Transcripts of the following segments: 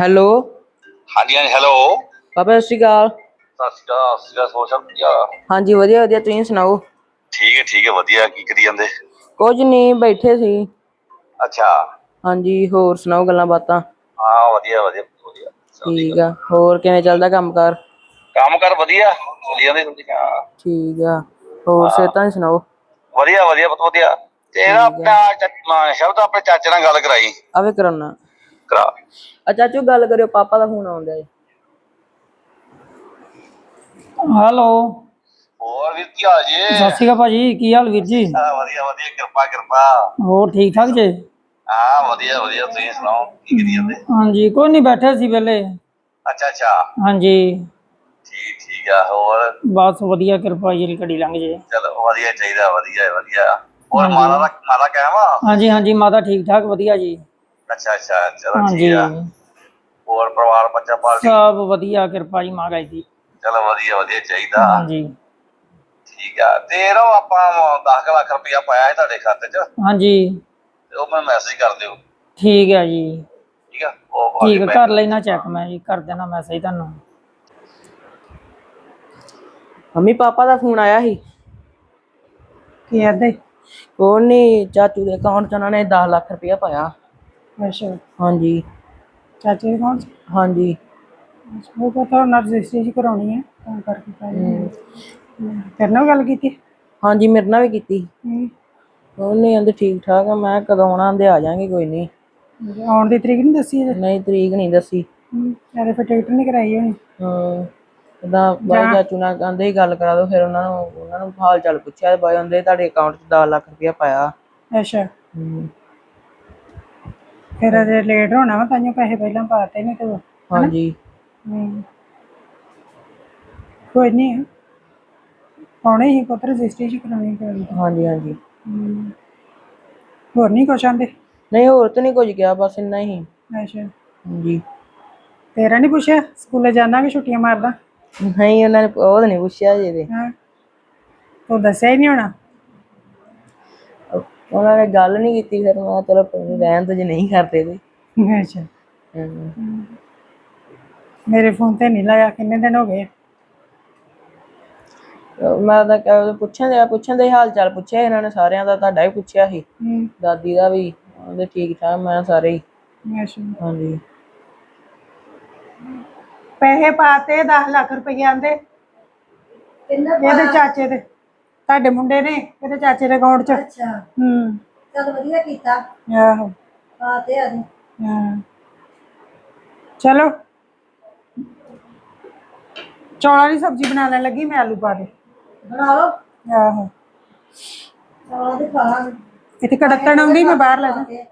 Hello. ਹਾਂਜੀ ਹਾਂਜੀ hello. ਪਾਪਾ ਸਤਿ ਸ਼੍ਰੀ ਅਕਾਲ। ਸਤਿ ਸ਼੍ਰੀ ਅਕਾਲ ਸਤਿ ਸ਼੍ਰੀ ਅਕਾਲ ਸੋਸ਼ਲ ਮੀਡੀਆ ਹਾਂਜੀ ਵਧੀਆ ਵਧੀਆ ਤੁਸੀਂ ਸੁਣਾਓ? ਠੀਕ ਹੈ ਠੀਕ ਹੈ ਵਧੀਆ ਕੀ ਕਰੀ ਜਾਂਦੇ? ਕੁਝ ਨਹੀਂ ਬੈਠੇ ਸੀ। ਅੱਛਾ। ਹਾਂਜੀ ਹੋਰ ਸੁਣਾਓ ਗੱਲਾਂ ਬਾਤਾਂ? ਹਾਂ ਵਧੀਆ ਵਧੀਆ ਵਧੀਆ। ਠੀਕ ਆ। ਹੋਰ ਕਿਵੇਂ ਚੱਲਦਾ ਕੰਮਕਾਰ? ਕੰਮ ਕਰ ਵਧੀਆ ਚੱਲੀ ਜਾਂਦੇ ਚੱਲਦੀ ਹਾਂ ਠੀਕ ਆ ਹੋਰ ਸਿਹਤਾਂ ਦੀ ਸੁਣਾਓ? ਵਧੀਆ ਵਧੀਆ ਬਹੁਤ ਵਧੀਆ। ਤੇ ਇਹਦਾ ਆਪਣਾ ਸ਼ਬਦ ਆਪਣੇ ਚਾਚੇ ਨਾਲ ਗੱਲ ਕਰਾਈ। ਆਵੇ ਕਰਾਉਣਾ ਕਰਾ ਆ ਚਾਚੂ ਗੱਲ ਕਰਿਓ ਪਾਪਾ ਦਾ ਫੋਨ ਆਉਂਦਾ ਹੈ। ਹੈਲੋ। ਹੋਰ ਵੀਰ ਕੀ ਹਾਲ ਜੀ? ਸਤਿ ਸ਼੍ਰੀ ਅਕਾਲ ਭਾਜੀ ਕੀ ਹਾਲ ਵੀਰ ਜੀ? ਹਾਂ, ਵਧੀਆ ਵਧੀਆ ਕਿਰਪਾ ਕਿਰਪਾ। ਹੋਰ ਠੀਕ ਠਾਕ ਜੇ? ਹਾਂ ਵਧੀਆ ਵਧੀਆ ਤੁਸੀਂ ਸੁਣਾਓ ਕੀ ਕਰੀ ਜਾਂਦੇ? ਹਾਂਜੀ ਕੋਈ ਨਹੀਂ ਬੈਠੇ ਸੀ ਵੇਲੇ ਅੱਛਾ ਅੱਛਾ। ਹਾਂਜੀ। ਠੀਕ ਠੀਕ ਆ ਹੋਰ? ਬਸ ਵਧੀਆ ਕਿਰਪਾ ਜੀ ਘੜੀ ਲੰਘ ਜੇ। ਚਲੋ ਵਧੀਆ ਚਾਹੀਦਾ ਵਧੀਆ ਵਧੀਆ। ਹੋਰ ਮਾਤਾ ਦਾ ਮਾਤਾ ਕਹਿ ਵਾ ਹਾਂਜੀ ਹਾਂਜੀ ਮਾਤਾ ਠੀਕ ਠਾਕ ਵਧੀਆ ਜੀ। ਅੱਛਾ ਅੱਛਾ ਚਲੋ ਹਾਂਜੀ। ਠੀਕ ਆ। ਹੋਰ ਪਰਿਵਾਰ ਬੱਚਾ ਪਾਲਟੀ ਸਭ ਵਧੀਆ ਕਿਰਪਾ ਜੀ ਮਹਾਰਾਜ ਦੀ। ਚਲੋ ਵਧੀਆ ਵਧੀਆ ਚਾਹੀਦਾ। ਹਾਂਜੀ। ਠੀਕ ਆ। ਤੇ ਆਪਾਂ 10 ਲੱਖ ਰੁਪਇਆ ਪਾਇਆ ਹੈ ਤੁਹਾਡੇ ਖਾਤੇ 'ਚ? ਹਾਂਜੀ। ਤੇ ਉਹ ਮੈਂ ਮੈਸੇਜ ਕਰ ਦਿਓ। ਠੀਕ ਹੈ ਜੀ। ਠੀਕ ਆ? ਉਹ ਠੀਕ ਕਰ ਲੈਣਾ ਚੈੱਕ ਮੈਂ ਜੀ ਕਰ ਦੇਣਾ ਮੈਸੇਜ ਤੁਹਾਨੂੰ। ਮੰਮੀ ਪਾਪਾ ਦਾ ਫੋਨ ਆਇਆ ਸੀ? ਕੀ ਆਦੇ? ਕੋਈ ਨਹੀਂ ਚਾਚੂ ਦੇ ਅਕਾਊਂਟ 'ਚ ਉਹਨਾਂ ਨੇ 10 ਲੱਖ ਰੁਪਇਆ ਪਾਇਆ। ਅੱਛਾ। ਹਾਂਜੀ। ਚਾਚੇ ਕੌਣ ਹਾਂਜੀ। ਉਹ ਪਤਾ ਉਹਨਾਂ ਰਜਿਸਟਰੀ ਕਰਾਉਣੀ ਹੈ ਤਾਂ ਕਰਕੇ ਪਾਈ ਤੇਰੇ ਨਾਲ ਗੱਲ ਕੀਤੀ? ਹਾਂਜੀ ਮੇਰੇ ਨਾਲ ਵੀ ਕੀਤੀ। ਉਹਨੇ ਕਹਿੰਦੇ ਠੀਕ ਠਾਕ ਆ ਮੈਂ ਕਿਹਾ ਕਦੋਂ ਆਉਣਾ ਆਂਦੇ ਆ ਜਾਾਂਗੇ ਕੋਈ ਨਹੀਂ। ਆਉਣ ਦੀ ਤਰੀਕ ਨਹੀਂ ਦੱਸੀ ਨਹੀਂ ਤਰੀਕ ਨਹੀਂ ਦੱਸੀ। ਅਰੇ ਫਿਰ ਟਿਕਟ ਨਹੀਂ ਕਰਾਈ ਹੋਣੀ। ਹਾਂ ਉਹਦਾ ਬਾਈ ਚਾਚੂ ਨਾਲ ਕਹਿੰਦੇ ਹੀ ਗੱਲ ਕਰਾ ਦਿਓ ਫਿਰ ਉਹਨਾਂ ਨੂੰ ਉਹਨਾਂ ਨੂੰ ਹਾਲ ਚਾਲ ਪੁੱਛਿਆ ਬਾਈ ਕਹਿੰਦੇ ਤੁਹਾਡੇ ਅਕਾਊਂਟ 'ਚ 10 ਲੱਖ ਰੁਪਇਆ ਪਾਇਆ। ਅੱਛਾ। ਹਮ, ਫਿਰ ਅਜੇ ਲੇਟ ਹੋਣਾ ਵਾ ਤਾਂਹੀਓ ਪੈਸੇ ਪਹਿਲਾਂ ਪਾਤੇ ਨਹੀਂ ਤੇ ਹਾਂਜੀ। ਹਮ। ਕੋਈ ਨਹੀਂ ਪਾਉਣੇ ਹੀ ਪੁੱਤ ਰਜਿਸਟਰੀ ਚ ਕਰਾਉਣੀ ਪੈਣੀ। ਹਾਂਜੀ ਹਾਂਜੀ। ਹੋਰ ਨਹੀਂ ਕੁਛ ਆਂਦੇ? ਨਹੀਂ ਹੋਰ ਤਾਂ ਨਹੀਂ ਕੁਝ ਕਿਹਾ ਬਸ ਇੰਨਾ ਹੀ। ਅੱਛਾ। ਹਾਂਜੀ। ਤੇਰਾ ਨਹੀਂ ਪੁੱਛਿਆ ਸਕੂਲੇ ਜਾਣਾ ਕਿ ਛੁੱਟੀਆਂ ਮਾਰਦਾ? ਨਹੀਂ ਉਹਨਾਂ ਨੇ ਉਹ ਤਾਂ ਨਹੀਂ ਪੁੱਛਿਆ ਜੇ ਤੇ। ਹਾਂ? ਤੂੰ ਦੱਸਿਆ ਹੀ ਨਹੀਂ ਹੋਣਾ? ਉਹਨਾਂ ਨੇ ਗੱਲ ਨਹੀਂ ਕੀਤੀ ਫਿਰ ਮੈਂ ਚਲੋ ਕੋਈ ਨੀ, ਰਹਿਣ ਤੋਂ ਜੇ ਨਹੀਂ ਕਰਦੇ ਤੇ ਅੱਛਾ। ਮੇਰੇ ਫੋਨ ਤੇ ਨਹੀਂ ਲਾਇਆ ਕਿੰਨੇ ਦਿਨ ਹੋ ਗਏ? ਮੈਂ ਤਾਂ ਕਹਿ- ਪੁੱਛਣ ਦੇ ਪੁੱਛਣ ਦੇ ਹਾਲ ਚਾਲ ਪੁੱਛਿਆ ਇਹਨਾਂ ਨੇ ਸਾਰਿਆਂ ਦਾ ਤੁਹਾਡਾ ਵੀ ਪੁੱਛਿਆ ਸੀ। ਹੂੰ ਦਾਦੀ ਦਾ ਵੀ ਉਹਦੇ ਠੀਕ ਠਾਕ ਮੈਂ ਸਾਰੇ ਹੀ। ਅੱਛਾ। ਹਾਂਜੀ। ਪੈਸੇ ਪਾਤੇ 10 ਲੱਖ ਰੁਪਏ ਆਂਦੇ। ਇਹਦੇ ਚਾਚੇ ਦੇ। ਤੁਹਾਡੇ ਮੁੰਡੇ ਨੇ ਇਹਦੇ ਚਾਚੇ ਦੇ ਅਕਾਊਂਟ 'ਚ? ਅੱਛਾ। ਹੂੰ। ਚਲ ਵਧੀਆ ਕੀਤਾ। ਆਹੋ। ਆ ਤੇ ਆ ਜੀ। ਹਾਂ। ਚਲੋ। ਚੌਲਾਂ ਦੀ ਸਬਜ਼ੀ ਬਣਾਉਣ ਲੱਗੀ ਮੈਂ ਆਲੂ ਪਾ ਦੇ ਬਣਾ ਲਓ। ਆਹੋ। ਚੌਲਾਂ ਦੀ ਖਾਵਾਂਗੇ ਇੱਥੇ ਕੜਤਣ ਆਉਂਦੀ ਮੈਂ ਬਾਹਰ ਲੈ ਜਾ।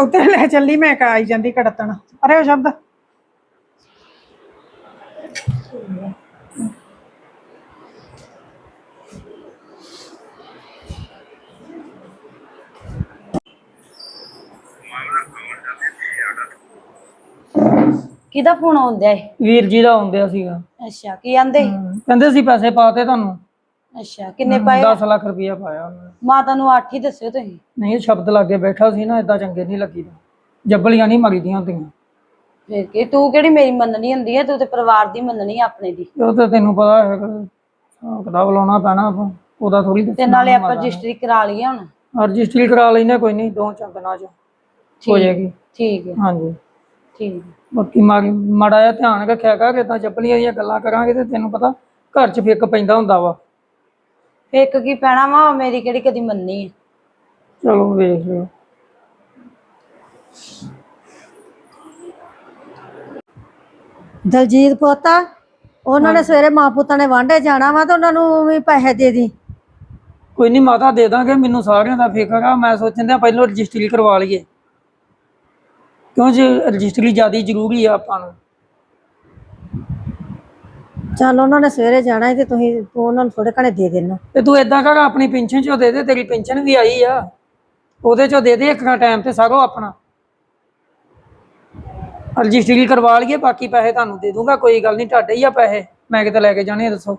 ਉੱਤੇ ਲੈ ਚੱਲੀ ਮੈਂ ਕਾ ਆਈ ਜਾਂਦੀ ਕੜਤਣ। ਅਰੇ ਉਹ ਸ਼ਬਦ। ਕਿਹਦਾ ਫੋਨ ਆਉਂਦਾ ਹੈ ਵੀਰ ਜੀ ਦਾ ਆਉਂਦਿਆ ਸੀਗਾ। ਅੱਛਾ ਕੀ ਆਂਦੇ? ਕਹਿੰਦੇ ਸੀ ਪੈਸੇ ਪਾਤੇ ਤੁਹਾਨੂੰ। ਅੱਛਾ ਕਿੰਨੇ ਪਾਏ 10 ਲੱਖ ਰੁਪਇਆ ਪਾਇਆ ਉਹਨਾਂ ਨੇ। ਮਾਤਾ ਨੂੰ ਅੱਠ ਹੀ ਦੱਸਿਓ ਤੁਸੀਂ। ਨਹੀਂ ਸ਼ਬਦ ਲਾਗੇ ਬੈਠਾ ਸੀ ਨਾ ਇਦਾਂ ਚੰਗੇ ਨਹੀਂ ਲੱਗੀਦਾ। ਜੱਬਲੀਆਂ ਨਹੀਂ ਮਰੀਦੀਆਂ ਹੁੰਦੀਆਂ। ਫਿਰ ਕੀ ਤੂੰ ਕਿਹੜੀ ਮੇਰੀ ਮੰਨਣੀ ਹੁੰਦੀ ਹੈ? ਤੂੰ ਤੇ ਪਰਿਵਾਰ ਦੀ ਮੰਨਣੀ ਆ ਆਪਣੇ ਦੀ। ਉਹ ਤਾਂ ਤੈਨੂੰ ਪਤਾ ਹੈ ਕਿਤਾਬ ਲਾਉਣਾ ਪੈਣਾ ਆਪਾਂ ਉਹਦਾ ਥੋੜੀ ਤੇ ਨਾਲੇ ਆਪਾਂ ਰਜਿਸਟਰੀ ਕਰਾ ਲਈਏ ਹੁਣ। ਰਜਿਸਟਰੀ ਕਰਾ ਲੈਨੇ ਕੋਈ ਨਹੀਂ ਦੋ ਚਾਰ ਦਿਨਾਂ ਚ। ਹੋ ਜਾਏਗੀ। ਠੀਕ ਹੈ। ਹਾਂਜੀ। ਠੀਕ। ਹੈ। ਬਾਕੀ ਮਾ- ਮਾੜਾ ਜਿਹਾ ਧਿਆਨ ਰੱਖਿਆ ਕਰ ਇਦਾਂ ਚੱਪਲੀਆਂ ਦੀਆਂ ਗੱਲਾਂ ਕਰਾਂਗੇ ਤੇ ਤੈਨੂੰ ਪਤਾ ਘਰ 'ਚ ਫਿੱਕ ਪੈਂਦਾ ਹੁੰਦਾ ਵਾ। ਇੱਕ ਕੀ ਪੈਣਾ ਵਾ? ਮੇਰੀ ਕਿਹੜੀ ਕਦੀ ਮੰਨੀ ਹੈ ਚਲੋ ਵੇਖ ਲਿਓ। ਦਲਜੀਤ ਪੋਤਾ ਉਹਨਾਂ ਨੇ ਸਵੇਰੇ ਮਾਂ ਪੁੱਤਾਂ ਨੇ ਵਾਂਢੇ ਜਾਣਾ ਵਾ ਤੇ ਉਹਨਾਂ ਨੂੰ ਵੀ ਪੈਸੇ ਦੇ ਦੀ। ਕੋਈ ਨਹੀਂ ਮਾਤਾ ਦੇ ਦਾਂਗੇ ਮੈਨੂੰ ਸਾਰਿਆਂ ਦਾ ਫਿਕਰ ਆ ਮੈਂ ਸੋਚਣ ਡਿਆ ਪਹਿਲਾਂ ਰਜਿਸਟਰੀ ਕਰਵਾ ਲਈਏ। ਕਿਉਂ ਜੇ ਰਜਿਸਟਰੀ ਜ਼ਿਆਦਾ ਜ਼ਰੂਰੀ ਆ ਆਪਾਂ ਨੂੰ? ਚੱਲ ਉਹਨਾਂ ਨੇ ਸਵੇਰੇ ਜਾਣਾ ਸੀ ਤੇ ਤੁਸੀਂ ਤੂੰ ਉਹਨਾਂ ਨੂੰ ਥੋੜੇ ਘਣੇ ਦੇ ਦੇਣਾ। ਤੇ ਤੂੰ ਏਦਾਂ ਕਰ ਆਪਣੀ ਪੈਨਸ਼ਨ ਚੋਂ ਦੇ ਦੇ ਤੇਰੀ ਪੈਨਸ਼ਨ ਵੀ ਆਈ ਆ। ਉਹਦੇ ਚੋਂ ਦੇ ਦੇ ਇੱਕ ਟਾਈਮ ਤੇ ਸਾਰੋ ਆਪਣਾ। ਰਜਿਸਟਰੀ ਕਰਵਾ ਲਈਏ ਬਾਕੀ ਪੈਸੇ ਤੁਹਾਨੂੰ ਦੇ ਦੂੰਗਾ ਕੋਈ ਗੱਲ ਨਹੀਂ ਤੁਹਾਡੇ ਹੀ ਆ ਪੈਸੇ। ਮੈਂ ਕਿਤੇ ਲੈ ਕੇ ਜਾਣੇ ਆ ਦੱਸੋ।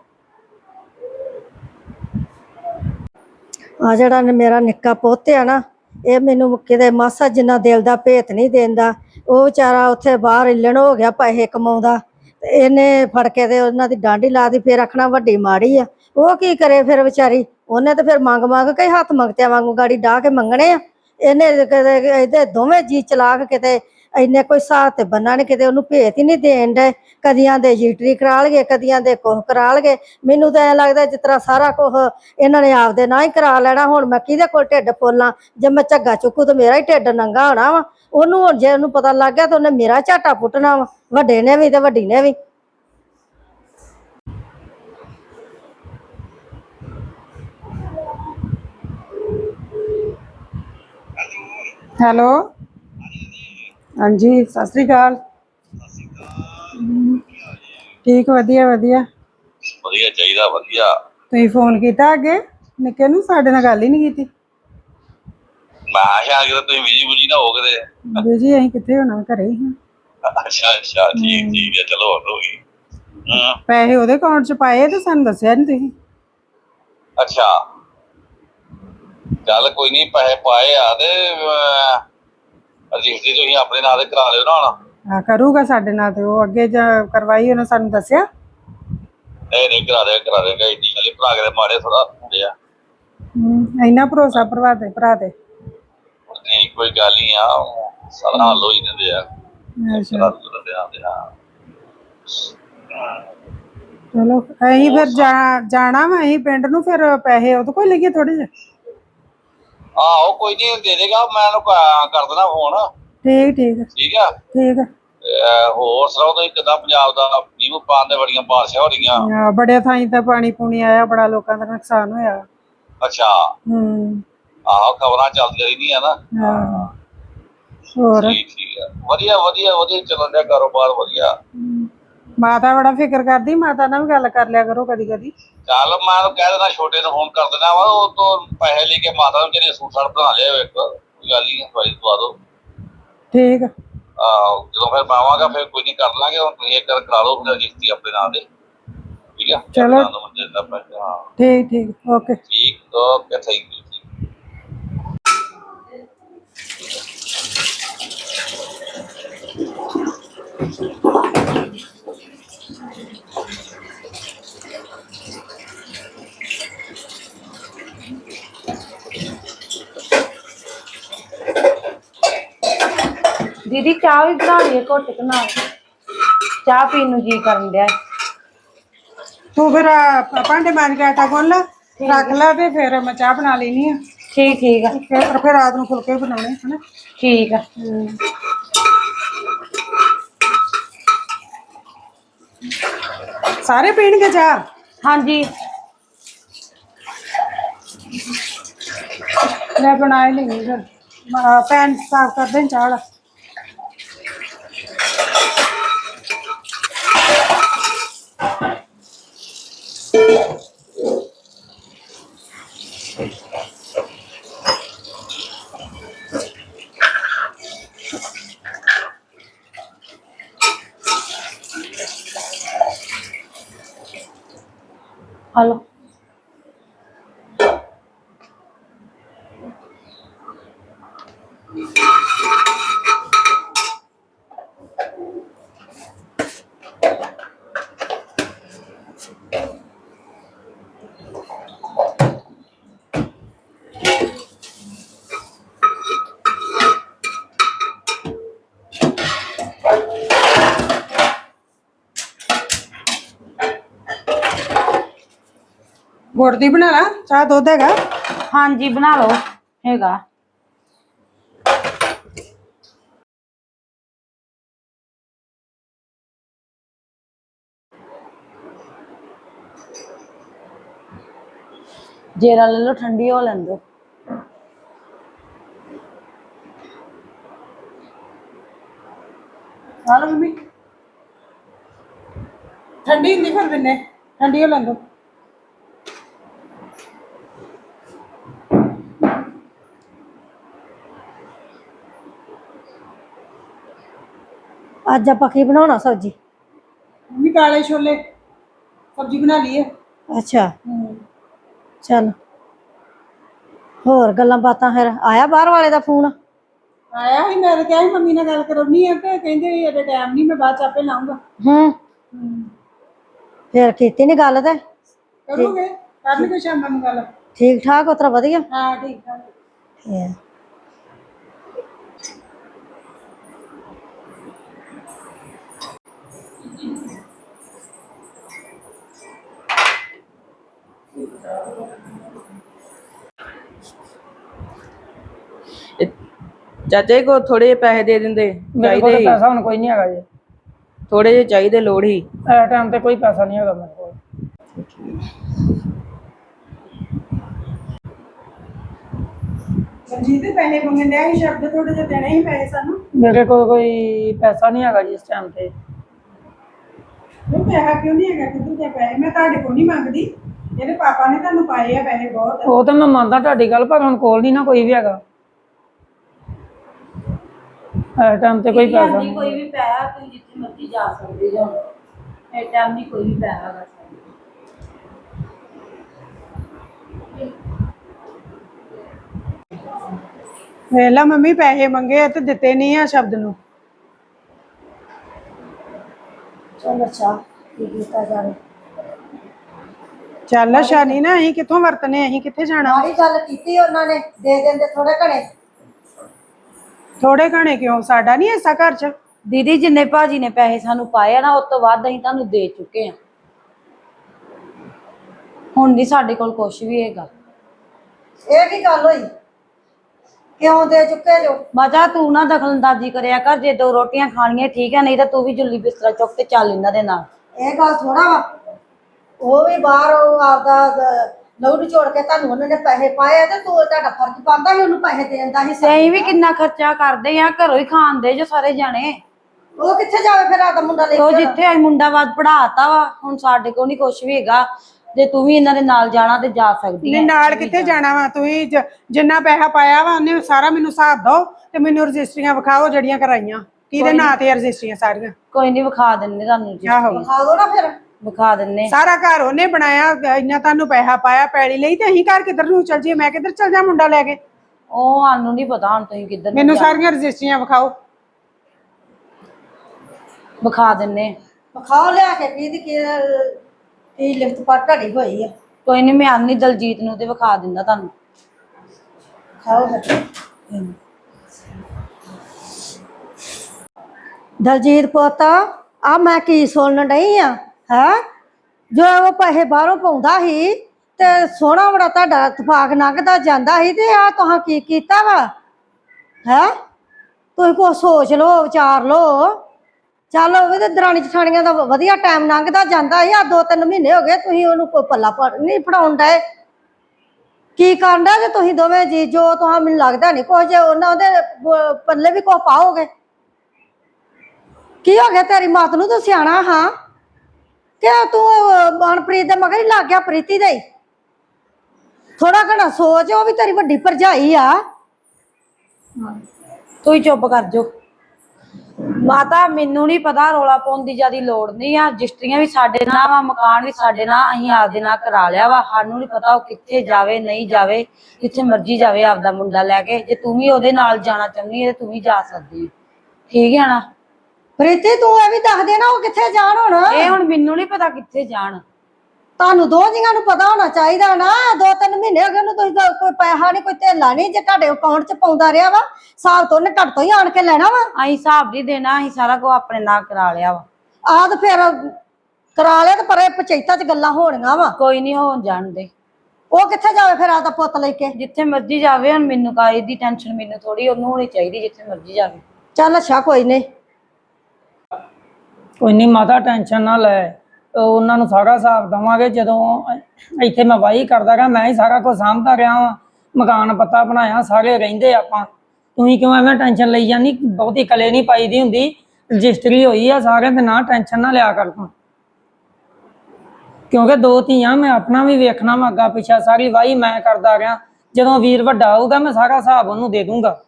ਆ ਜਿਹੜਾ ਨ- ਮੇਰਾ ਨਿੱਕਾ ਪੁੱਤ ਆ ਨਾ ਇਹ ਮੈਨੂੰ ਕਿਤੇ ਮਾਸਾ ਜਿੰਨਾ ਦਿਲ ਦਾ ਭੇਤ ਨਹੀਂ ਦਿੰਦਾ। ਉਹ ਵਿਚਾਰਾ ਉੱਥੇ ਬਾਹਰ ਇੱਲਣ ਹੋ ਗਿਆ ਪੈਸੇ ਕਮਾਉਂਦਾ। ਤੇ ਇਹਨੇ ਫੜ ਕੇ ਤੇ ਉਹਨਾਂ ਦੀ ਡਾਂਡੀ ਲਾਦੀ ਫੇਰ ਆਖਣਾ ਵੱਡੀ ਮਾੜੀ ਆ। ਉਹ ਕੀ ਕਰੇ ਫਿਰ ਵਿਚਾਰੀ? ਉਹਨੇ ਤੇ ਫਿਰ ਮੰਗ ਮੰਗ ਕੇ ਹੱਥ ਮੰਗਤਿਆਂ ਵਾਂਗੂ ਗਾੜੀ ਡਾਹ ਕੇ ਮੰਗਣੇ ਆ। ਇਹਨੇ ਕਿਤੇ ਇਹਦੇ ਦੋਵੇਂ ਜੀ ਚਲਾਕ ਕਿਤੇ ਇੰਨੇ ਕੋਈ ਹਿਸਾਬ ਤੇ ਬੰਨਾ ਨੇ ਕਿਤੇ ਉਹਨੂੰ ਭੇਤ ਹੀ ਨਹੀਂ ਦੇਣ ਦੇ ਕਦੀਆਂ ਦੇ ਜੀਟਰੀ ਕਰਾ ਲਗੇ, ਕਦੀਆਂ ਦੇ ਕੁਛ ਕਰਾ ਲਗੇ। ਮੈਨੂੰ ਤਾਂ ਐ ਲੱਗਦਾ ਜਿਸ ਤਰ੍ਹਾਂ ਸਾਰਾ ਕੁਝ ਇਹਨਾਂ ਨੇ ਆਪਦੇ ਨਾਲ ਹੀ ਕਰਾ ਲੈਣਾ। ਹੁਣ ਮੈਂ ਕਿਹਦੇ ਕੋਲ ਢਿੱਡ ਫੋਲਾਂ? ਜੇ ਮੈਂ ਝੱਗਾ ਚੁੱਕੂ ਤਾਂ ਮੇਰਾ ਹੀ ਢਿੱਡ ਨੰਗਾ ਹੋਣਾ ਵਾ। ਉਹਨੂੰ ਹੁਣ ਜੇ ਉਹਨੂੰ ਪਤਾ ਲੱਗ ਗਿਆ ਤਾਂ ਉਹਨੇ ਮੇਰਾ ਝਾਟਾ ਪੁੱਟਣਾ ਵਾ। ਵੱਡੇ ਨੇ ਵੀ ਤੇ ਵੱਡੀ ਨੇ ਵੀ। ਹੈਲੋ। ਹਾਂਜੀ ਸਤਿ ਸ੍ਰੀ ਅਕਾਲ। ਠੀਕ ਵਧੀਆ ਵਧੀਆ। ਵਧੀਆ ਚਾਹੀਦਾ ਵਧੀਆ। ਤੁਸੀਂ ਫੋਨ ਕੀਤਾ ਅੱਗੇ? ਨਿੱਕੇ ਨੂੰ? ਸਾਡੇ ਨਾਲ ਗੱਲ ਹੀ ਨਹੀਂ ਕੀਤੀ। ਮੈਂ ਕਿ ਤੁਸੀਂ ਵਿਜੀ ਬੁਜੀ ਨਾ ਹੋ ਕਦੇ ਵੀ ਜੀ ਅਸੀਂ ਕਿੱਥੇ ਹੋਣਾ? ਘਰੇ ਹੀ ਹਾਂ। ਅੱਛਾ ਅੱਛਾ ਠੀਕ ਠੀਕ ਹੈ ਚਲੋ ਹੋ ਗਈ। ਪੈਸੇ ਉਹਦੇ ਅਕਾਊਂਟ 'ਚ ਪਾਏ ਤੇ ਸਾਨੂੰ ਦੱਸਿਆ ਨਹੀਂ ਤੁਸੀਂ? ਅੱਛਾ। ਚੱਲ ਕੋਈ ਨਹੀਂ ਪੈਸੇ ਪਾਏ ਆ ਤੇ ਰਜਿਸਟਰੀ ਤੁਸੀਂ ਆਪਣੇ ਨਾਂ ਤੇ ਕਰਾ ਲਿਓ ਨਾ ਹੁਣ। ਆ ਕਰੂਗਾ ਸਾਡੇ ਨਾਲ ਤੇ ਉਹ ਅੱਗੇ ਜਾ ਕਰਵਾਈ ਉਹਨੇ ਸਾਨੂੰ ਦੱਸਿਆ। ਨਹੀਂ ਨਹੀਂ ਕਰਾ ਦੇ ਕਰਾ ਦੇਗਾ ਇੰਨੀ ਗੱਲ ਭਰਾ ਕੇ ਮਾਰੇ ਥੋੜਾ ਹੁੰਦੇ ਆ। ਹਮ, ਇੰਨਾ ਭਰੋਸਾ ਭਰਾ ਤੇ ਭਰਾ ਤੇ। ਨਹੀਂ ਕੋਈ ਗੱਲ ਨਹੀਂ ਆ ਸਾਰਾ ਹੱਲ ਹੋ ਹੀ ਜਾਂਦੇ ਆ। ਅੱਛਾ। ਸਾਰਾ ਦਿੰਦੇ ਆਂਦੇ ਆ ਚਲੋ ਅਸੀਂ ਫਿਰ ਜਾ- ਜਾਣਾ ਵਾ ਅਸੀਂ ਪਿੰਡ ਨੂੰ ਫਿਰ ਪੈਸੇ ਉਹਦੇ ਕੋਲ ਲਈਏ ਥੋੜੇ ਜਿਹੇ। ਆਹੋ ਕੋਈ ਨਹੀਂ ਦੇ ਦੇਗਾ ਮੈਂ ਉਹਨੂੰ ਕ- ਕਰ ਦੇਣਾ ਫੋਨ ਠੀਕ ਠੀਕ। ਠੀਕ ਆ? ਠੀਕ। ਤੇ ਹੋਰ ਸੁਣਾਓ ਤੁਸੀਂ ਕਿੱਦਾਂ ਪੰਜਾਬ ਦਾ ਮੀਂਹ ਪਾਣ ਦੇ ਬੜੀਆਂ ਬਾਰਿਸ਼ਾਂ ਹੋ ਰਹੀਆਂ? ਆ, ਬੜੇ ਥਾਈਂ ਤਾਂ ਪਾਣੀ ਪੂਣੀ ਆਇਆ ਬੜਾ ਲੋਕਾਂ ਦਾ ਨੁਕਸਾਨ ਹੋਇਆ। ਅੱਛਾ। ਹੂੰ। ਆਹੋ ਖਬਰਾਂ ਚੱਲਦੀਆਂ ਰਹਿੰਦੀਆਂ ਨਾ। ਹਾਂ। ਹੋਰ? ਠੀਕ ਠੀਕ ਆ। ਵਧੀਆ ਵਧੀਆ ਵਧੀਆ ਚੱਲਣ ਡਿਆ ਕਾਰੋਬਾਰ ਵਧੀਆ। ਮਾਤਾ ਬੜਾ ਫਿਕਰ ਕਰਦੀ ਮਾਤਾ ਨਾਲ ਵੀ ਗੱਲ ਕਰ ਲਿਆ ਕਰੋ ਕਦੀ ਕਦੀ। ਚੱਲ ਮੈਂ ਉਹਨੂੰ ਕਹਿ ਦੇਣਾ ਛੋਟੇ ਨੂੰ ਫੋਨ ਕਰ ਦੇਣਾ ਵਾ ਉਹ ਤੋਂ ਪੈਸੇ ਲੈ ਕੇ ਮਾਤਾ ਨੂੰ ਜਿਹੜੇ ਸੂਟ ਸਾਟ ਬਣਾ ਲਿਆ ਇੱਕ ਕੋਈ ਗੱਲ ਨਹੀਂ ਦਵਾਈ ਦਵਾ ਦੋ ਠੀਕ। ਆ, ਆਹੋ ਜਦੋਂ ਫਿਰ ਮੈਂ ਆਵਾਂਗਾ ਫਿਰ ਕੋਈ ਨਹੀਂ ਕਰ ਲਾਂਗੇ ਹੁਣ ਤੁਸੀਂ ਇੱਕ ਵਾਰ ਕਰਾ ਲਓ ਰਜਿਸਟਰੀ ਆਪਣੇ ਨਾਂ ਦੇ ਠੀਕ ਆ? ਚਲੋ। ਆਪਣਾ ਨਾਮ ਦੇ ਦਿੱਤਾ ਪੈਸੇ, ਹਾਂ। ਠੀਕ ਠੀਕ ਓਕੇ। ਠੀਕ ਓਕੇ ਥੈਂਕ ਯੂ ਦੀਦੀ ਚਾਹ ਵੀ ਬਣਾ ਲਈਏ ਘੁੱਟ ਕੇ ਨਾਲ ਚਾਹ ਪੀਣ ਨੂੰ ਜੀ ਕਰਨ ਡਿਆ ਤੂੰ ਫਿਰ ਆ, ਭਾਂਡੇ ਮਾਂਜ ਕੇ ਆਟਾ ਗੁੰਨ ਲਾ ਰੱਖ ਲੈ ਤੇ ਫਿਰ ਮੈਂ ਚਾਹ ਬਣਾ ਲੈਣੀ ਆ। ਠੀਕ ਠੀਕ ਆ। ਫਿਰ ਫਿਰ ਰਾਤ ਨੂੰ ਫੁਲਕੇ ਬਣਾਉਣੇ ਹਨਾ? ਠੀਕ ਆ। ਸਾਰੇ ਪੀਣਗੇ ਚਾਹ? ਹਾਂਜੀ। ਲੈ ਬਣਾ ਹੀ ਲੈਣੀ ਫਿਰ। ਆ, ਪੈਨ ਸਾਫ਼ ਕਰ ਦੇ ਚਾਹ ਵਾਲਾ। ਹਲੋ ਗੁੜ ਦੀ ਬਣਾ ਲਾ? ਚਾਹ ਦੁੱਧ ਹੈਗਾ? ਹਾਂਜੀ ਬਣਾ ਲਓ ਹੈਗਾ। ਜੇਰਾ ਲੈ ਲਓ ਠੰਡੀ ਹੋ ਆ ਲਓ ਮੰਮੀ। ਠੰਡੀ ਹੁੰਦੀ ਫਿਰ ਦਿੰਨੇ? ਠੰਡੀ ਹੋ ਲੈਂਦੋ ਅੱਜ ਆਪਾਂ ਕੀ ਬਣਾਉਣਾ ਸਬਜੀ? ਮੰਮੀ ਕਾਲੇ ਛੋਲੇ। ਸਬਜ਼ੀ ਬਣਾ ਲਈ ਹੈ। ਅੱਛਾ ਚੱਲ। ਹੋਰ ਗੱਲਾਂ ਬਾਤਾਂ ਫਿਰ ਆਇਆ ਬਾਹਰ ਵਾਲੇ ਦਾ ਫੋਨ? ਆਇਆ ਸੀ ਮੈਂ ਤਾਂ ਕਿਹਾ ਸੀ ਮੰਮੀ ਨਾਲ ਗੱਲ ਕਰਾਉਣੀ ਆ ਤੇ ਕਹਿੰਦੇ ਅਜੇ ਟਾਈਮ ਨਹੀਂ ਮੈਂ ਬਾਅਦ ਚ ਆਪੇ ਲਾਉਂਗਾ। ਹੂੰ। ਫਿਰ ਕੀਤੀ ਨੀ ਗੱਲ ਤੇ? ਕਰੂਗੇ ਕਰ ਲਈ ਕੋਈ ਸ਼ਾਮਾਂ ਨੂੰ ਗੱਲ। ਠੀਕ ਠਾਕ ਉਤਰਾ ਵਧੀਆ? ਹਾਂ ਠੀਕ। ਠਾਕ। ਚਾਚਾ ਜੀ ਕੋ ਥੋੜੇ ਪੈਸੇ ਦੇ ਦਿੰਦੇ ਮੇਰੇ ਕੋਲ ਚਾਹੀਦੇ ਪੈਸਾ ਹੁਣ ਕੋਈ ਨਹੀਂ ਹੈਗਾ ਜੀ। ਥੋੜੇ ਜਿਹੇ ਚਾਹੀਦੇ ਲੋੜ ਹੀ। ਇਸ ਟਾਈਮ ਤੇ ਕੋਈ ਪੈਸਾ ਨਹੀਂ ਹੈਗਾ ਮੇਰੇ ਕੋਲ। ਜੀ ਤੇ ਪੈਸੇ ਮੰਗਣ ਡਿਆ ਸੀ ਸ਼ਬਦ ਥੋੜੇ ਜਿਹਾ ਦੇਣੇ ਸੀ ਪੈਸੇ ਸਾਨੂੰ? ਮੇਰੇ ਕੋਲ ਕੋਈ ਪੈਸਾ ਨਹੀਂ ਹੈਗਾ ਜੀ ਇਸ ਟਾਈਮ ਤੇ। ਉਹ ਪੈਸਾ ਕਿਉਂ ਨਹੀਂ ਹੈਗਾ? ਕਿੱਧਰ ਦੇ ਪੈਸੇ? ਮੈਂ ਤੁਹਾਡੇ ਕੋਲ ਨਹੀਂ ਮੰਗਦੀ। ਇਹਦੇ ਪਾਪਾ ਨੇ ਤੁਹਾਨੂੰ ਪਾਏ ਆ ਪੈਸੇ ਬਹੁਤ। ਉਹ ਤਾਂ ਮੈਂ ਮੰਨਦਾ ਤੁਹਾਡੀ ਗੱਲ ਪਰ ਹੁਣ ਕੋਲ ਨਹੀਂ ਨਾ ਕੋਈ ਵੀ ਹੈਗਾ। ਇਸ ਟਾਈਮ ਤੇ ਕੋਈ ਪੈਸਾ ਨਹੀਂ ਕੋਈ ਵੀ ਪੈਸਾ ਤੁਸੀਂ ਜਿੱਥੇ ਮਰਜ਼ੀ ਜਾ ਸਕਦੇ ਹੋ। ਇਹ ਟਾਈਮ ਨਹੀਂ ਕੋਈ ਵੀ ਪੈਸਾ। ਵੇਖ ਲਾ ਮੰਮੀ ਪੈਸੇ ਮੰਗੇ ਆ ਤੇ ਦਿੱਤੇ ਨਹੀਂ ਆ ਸ਼ਬਦ ਨੂੰ। ਚਲ ਅੱਛਾ ਕੀ ਕੀਤਾ ਜਾਵੇ। ਚੱਲ ਸ਼ਾਨੀ ਨਾ ਅਸੀਂ ਕਿੱਥੋਂ ਵਰਤਨੇ ਅਸੀਂ ਕਿੱਥੇ ਜਾਣਾ? ਮਾੜੀ ਗੱਲ ਕੀਤੀ ਉਹਨਾਂ ਨੇ ਦੇ ਦਿੰਦੇ ਥੋੜੇ ਘਣੇ। ਥੋੜੇ ਘਣੇ ਕਿਉਂ? ਸਾਡਾ ਨਹੀਂ ਹਿੱਸਾ ਘਰ 'ਚ? ਦੀਦੀ ਜਿੰਨੇ ਭਾਜੀ ਨੇ ਪੈਸੇ ਸਾਨੂੰ ਪਾਏ ਆ ਨਾ ਉਸ ਤੋਂ ਵੱਧ ਅਸੀਂ ਤੁਹਾਨੂੰ ਦੇ ਚੁੱਕੇ ਆ। ਹੁਣ ਨਹੀਂ ਸਾਡੇ ਕੋਲ ਕੁਝ ਵੀ ਹੈਗਾ। ਇਹ ਕੀ ਗੱਲ ਹੋਈ? ਕਿਉਂ ਦੇ ਚੁੱਕੇ ਜੋ? ਮਜਾ ਤੂੰ ਨਾ ਦਖਲਅੰਦਾਜ਼ੀ ਕਰਿਆ ਕਰ ਜੇ ਦੋ ਰੋਟੀਆਂ ਖਾਣੀਆਂ ਠੀਕ ਹੈ ਨਹੀਂ ਤਾਂ ਤੂੰ ਵੀ ਜੁੱਲੀ ਬਿਸਤਰਾ ਚੁੱਕ ਤੇ ਚੱਲ ਇਹਨਾਂ ਦੇ ਨਾਲ। ਇਹ ਗੱਲ ਥੋੜਾ ਵਾ। ਉਹ ਵੀ ਬਾਹਰ ਉਹ ਆਪਦਾ ਦ- ਲਹੂ ਨਿਚੋੜ ਕੇ ਤੁਹਾਨੂੰ ਉਹਨਾਂ ਨੇ ਪੈਸੇ ਪਾਏ ਆ ਤੇ ਤੂੰ ਤੁਹਾਡਾ ਫਰਜ਼ ਬਣਦਾ ਸੀ ਉਹਨੂੰ ਪੈਸੇ ਦੇਣ ਦਾ ਹੀ ਤੇ ਅਸੀਂ ਵੀ ਕਿੰਨਾ ਖਰਚਾ ਕਰਦੇ ਆ ਘਰੋਂ ਹੀ ਖਾਂਦੇ ਜੋ ਸਾਰੇ ਜਾਣੇ। ਉਹ ਕਿੱਥੇ ਜਾਵੇ ਫਿਰ ਆਦਾ ਮੁੰਡਾ ਲੈ ਕੇ ਜਿੱਥੇ ਅਸੀਂ ਮੁੰਡਾ ਵੱਧ ਪੜਾਤਾ ਵਾ ਹੁਣ ਸਾਡੇ ਕੋਲ ਨਹੀਂ ਕੁਝ ਵੀ ਹੈਗਾ। ਜੇ ਤੂੰ ਵੀ ਇਹਨਾਂ ਦੇ ਨਾਲ ਜਾਣਾ ਤੇ ਜਾ ਸਕਦੀ ਨਹੀਂ ਹੈ ਨਾਲ ਕਿੱਥੇ ਜਾਣਾ ਵਾ? ਤੁਸੀਂ ਜ- ਜਿੰਨਾ ਪੈਸਾ ਪਾਇਆ ਵਾ ਉਹਨੇ ਸਾਰਾ ਮੈਨੂੰ ਹਿਸਾਬ ਦਿਓ ਤੇ ਮੈਨੂੰ ਰਜਿਸਟਰੀਆਂ ਵਿਖਾਓ ਜਿਹੜੀਆਂ ਕਰਾਈਆਂ। ਕਿਹਦੇ ਨਾਂ। ਤੇ ਆ ਰਜਿਸਟਰੀਆਂ ਸਾਰੀਆਂ? ਕੋਈ ਨਹੀਂ ਵਿਖਾ ਦਿੰਦੇ ਤੁਹਾਨੂੰ ਜੀ। ਆਹੋ। ਖਾ ਦੋ ਨਾ ਫਿਰ। ਵਿਖਾ ਦਿੰਨੇ। ਸਾਰਾ ਘਰ ਉਹਨੇ ਬਣਾਇਆ ਇੰਨਾ ਤੁਹਾਨੂੰ ਪੈਸਾ ਪਾਇਆ ਪੈਲੀ ਲਈ ਤੇ ਅਸੀਂ ਘਰ ਕਿੱਧਰ ਨੂੰ ਚੱਲ ਜੀਏ ਮੈਂ ਕਿੱਧਰ ਚੱਲ ਜਾ ਮੁੰਡਾ ਲੈ ਕੇ? ਉਹ ਸਾਨੂੰ ਨਹੀਂ ਪਤਾ ਹੁਣ ਤੁਸੀਂ ਕਿੱਧਰ ਮੈਨੂੰ। ਸਾਰੀਆਂ ਰਜਿਸਟਰੀਆਂ ਵਿਖਾਓ। ਵਿਖਾ ਦਿੰਨੇ। ਖਾਓ ਲਿਆ ਕੇ ਕੀ ਦੀ ਕੀ ਕੀ ਲਿਖਤ ਪੜ ਢੜੀ ਹੋਈ ਆ। ਕੋਈ ਨਹੀਂ ਮੈਂ ਆਨੀ ਦਲਜੀਤ ਨੂੰ ਤੇ ਵਿਖਾ ਦਿੰਦਾ ਤੁਹਾਨੂੰ। ਖਾਓ ਦਲਜੀਤ ਪੁੱਤ ਆ ਮੈਂ ਕੀ ਸੁਣਨ ਡਈ ਆ? ਹੈ? ਜੋ ਉਹ ਪੈਸੇ ਬਾਹਰੋਂ ਪਾਉਂਦਾ ਸੀ ਤੇ ਸੋਹਣਾ ਬੜਾ ਤੁਹਾਡਾ ਇਤਫਾਕ ਲੰਘਦਾ ਜਾਂਦਾ ਸੀ ਤੇ ਆ ਤੁਹਾਂ ਕੀ ਕੀਤਾ ਵਾ? ਹੈ? ਤੁਸੀਂ ਕੋ ਸੋਚ ਲਓ, ਵਿਚਾਰ ਲਓ। ਚੱਲ ਉਹ ਵੀ ਤੇ ਦਰਾਣੀ ਜਠਾਣੀਆਂ ਦਾ ਵਧੀਆ ਟਾਈਮ ਲੰਘਦਾ ਜਾਂਦਾ ਸੀ। ਆ ਦੋ ਤਿੰਨ ਮਹੀਨੇ ਹੋ ਗਏ ਤੁਸੀਂ ਉਹਨੂੰ ਕੋਈ ਪੱਲਾ ਪੜ ਨਹੀਂ ਫੜਾਉਣ ਡਏ। ਕੀ ਕਰਨ ਕਰਨਾ ਜੇ ਤੁਸੀਂ ਦੋਵੇਂ ਜੀ? ਜੋ ਤੁਹਾਂ ਮੈਨੂੰ ਲੱਗਦਾ ਨਹੀਂ ਕੁਝ ਜੇ ਉਹਨਾਂ ਉਹਦੇ ਪੱਲੇ ਵੀ ਕੁਝ ਪਾਓਗੇ। ਕੀ ਹੋ ਗਿਆ ਤੇਰੀ ਮਾਤ ਨੂੰ? ਤੂੰ ਸਿਆਣਾ ਹਾਂ। ਕਿ ਤੂੰ ਅਹ, ਮਨਪ੍ਰੀਤ ਦੇ ਮਗਰ ਹੀ ਲੱਗ ਗਿਆ ਪ੍ਰੀਤੀ ਦੇ ਥੋੜਾ ਘਣਾ ਸੋਚ ਉਹ ਵੀ ਤੇਰੀ ਵੱਡੀ ਭਰਜਾਈ ਆ। ਤੂੰ ਚੁੱਪ ਕਰ ਜੋ ਮਾਤਾ ਮੈਨੂੰ ਨਹੀਂ ਪਤਾ ਰੋਲਾ ਪਾਉਣ ਦੀ ਜਿਆਦੀ ਲੋੜ ਨਹੀਂ ਆ। ਰਜਿਸਟਰੀਆਂ ਵੀ ਸਾਡੇ ਨਾਲ ਵਾ ਮਕਾਨ ਵੀ ਸਾਡੇ ਨਾਲ ਅਸੀਂ ਆਪਦੇ ਨਾਲ ਕਰਾ ਲਿਆ ਵਾ। ਸਾਨੂੰ ਨਹੀਂ ਪਤਾ ਉਹ ਕਿੱਥੇ ਜਾਵੇ ਨਹੀਂ ਜਾਵੇ ਜਿੱਥੇ ਮਰਜ਼ੀ ਜਾਵੇ ਆਪਦਾ ਮੁੰਡਾ ਲੈ ਕੇ। ਜੇ ਤੂੰ ਵੀ ਉਹਦੇ ਨਾਲ ਜਾਣਾ ਚਾਹੁੰਦੀ ਹੈ ਤੇ ਤੂੰ ਵੀ ਜਾ ਸਕਦੀ ਹੈ ਠੀਕ ਹੈ ਨਾ? ਪ੍ਰੀਤੀ ਤੂੰ ਇਹ ਵੀ ਦੱਸ ਦੇ ਨਾ ਉਹ ਕਿੱਥੇ ਜਾਣ ਹੁਣ। ਇਹ ਹੁਣ ਮੈਨੂੰ ਨਹੀਂ ਪਤਾ ਕਿੱਥੇ ਜਾਣ। ਤੁਹਾਨੂੰ ਦੋ ਜੀਆਂ ਨੂੰ ਪਤਾ ਹੋਣਾ ਚਾਹੀਦਾ ਨਾ ਦੋ ਤਿੰਨ ਮਹੀਨੇ ਹੋ ਗਏ ਉਹਨੂੰ ਤੁਸੀਂ ਤਾਂ ਕੋਈ ਪੈਸਾ ਨਹੀਂ ਕੋਈ ਧੇਲਾ ਨਹੀਂ ਜੇ ਤੁਹਾਡੇ ਅਕਾਊਂਟ 'ਚ ਪਾਉਂਦਾ ਰਿਹਾ ਵਾ ਸਾਲ ਤੋਂ ਉਹਨੇ ਤੁਹਾਡੇ ਤੋਂ ਹੀ ਆਣ ਕੇ ਲੈਣਾ ਵਾ। ਅਸੀਂ ਹਿਸਾਬ ਨਹੀਂ ਦੇਣਾ ਅਸੀਂ ਸਾਰਾ ਕੁਝ ਆਪਣੇ ਨਾਂ ਕਰਾ ਲਿਆ ਵਾ। ਆਹ ਤੇ ਫਿਰ ਕਰਾ ਲਿਆ ਤੇ ਪਰ ਪੰਚਾਇਤਾਂ 'ਚ ਗੱਲਾਂ ਹੋਣੀਆਂ ਵਾ। ਕੋਈ ਨਹੀਂ ਹੋਣ ਜਾਣਦੇ ਉਹ ਕਿੱਥੇ ਜਾਵੇ ਫਿਰ ਆਦਾ ਪੁੱਤ ਲੈ ਕੇ? ਜਿੱਥੇ ਮਰਜ਼ੀ ਜਾਵੇ ਹੁਣ ਮੈਨੂੰ ਕਾਹਦੀ ਦੀ ਟੈਨਸ਼ਨ ਮੈਨੂੰ ਥੋੜੀ ਉਹਨੂੰ ਹੋਣੀ ਚਾਹੀਦੀ ਜਿੱਥੇ ਮਰਜ਼ੀ ਜਾਵੇ। ਚੱਲ ਅੱਛਾ ਕੋਈ ਨਹੀਂ ਕੋਈ ਨਹੀਂ ਮਾਤਾ ਟੈਨਸ਼ਨ ਨਾ ਲੈ। ਉਹਨਾਂ ਨੂੰ ਸਾਰਾ ਹਿਸਾਬ ਦਵਾਂਗੇ, ਜਦੋਂ ਇੱਥੇ ਮੈਂ ਵਾਹੀ ਕਰਦਾ ਰਿਹਾ, ਮੈਂ ਹੀ ਸਾਰਾ ਕੁਝ ਸਾਂਭਦਾ ਰਿਹਾ ਵਾਂ। ਮਕਾਨ ਪੱਤਾ ਬਣਾਇਆ, ਸਾਰੇ ਰਹਿੰਦੇ ਆਪਾਂ। ਤੁਸੀਂ ਕਿਉਂ ਐਵੇਂ ਟੈਨਸ਼ਨ ਲਈ ਜਾਂਦੀ? ਬਹੁਤੀ ਕਲੇ ਨਹੀਂ ਪਾਈਦੀ ਹੁੰਦੀ। ਰਜਿਸਟਰੀ ਹੋਈ ਆ ਸਾਰਿਆਂ ਦੇ ਨਾਂ ਟੈਨਸ਼ਨ ਨਾ ਲਿਆ ਕਰ ਤੂੰ। ਕਿਉਂਕਿ ਦੋ ਧੀਆਂ ਮੈਂ ਆਪਣਾ ਵੀ ਵੇਖਣਾ ਵਾ, ਅੱਗਾ ਪਿੱਛਾ ਸਾਰੀ ਵਾਹੀ ਮੈਂ ਕਰਦਾ ਰਿਹਾ। ਜਦੋਂ ਵੀਰ ਵੱਡਾ ਹੋਊਗਾ ਮੈਂ ਸਾਰਾ ਹਿਸਾਬ ਉਹਨੂੰ ਦੇ ਦੂੰਗਾ।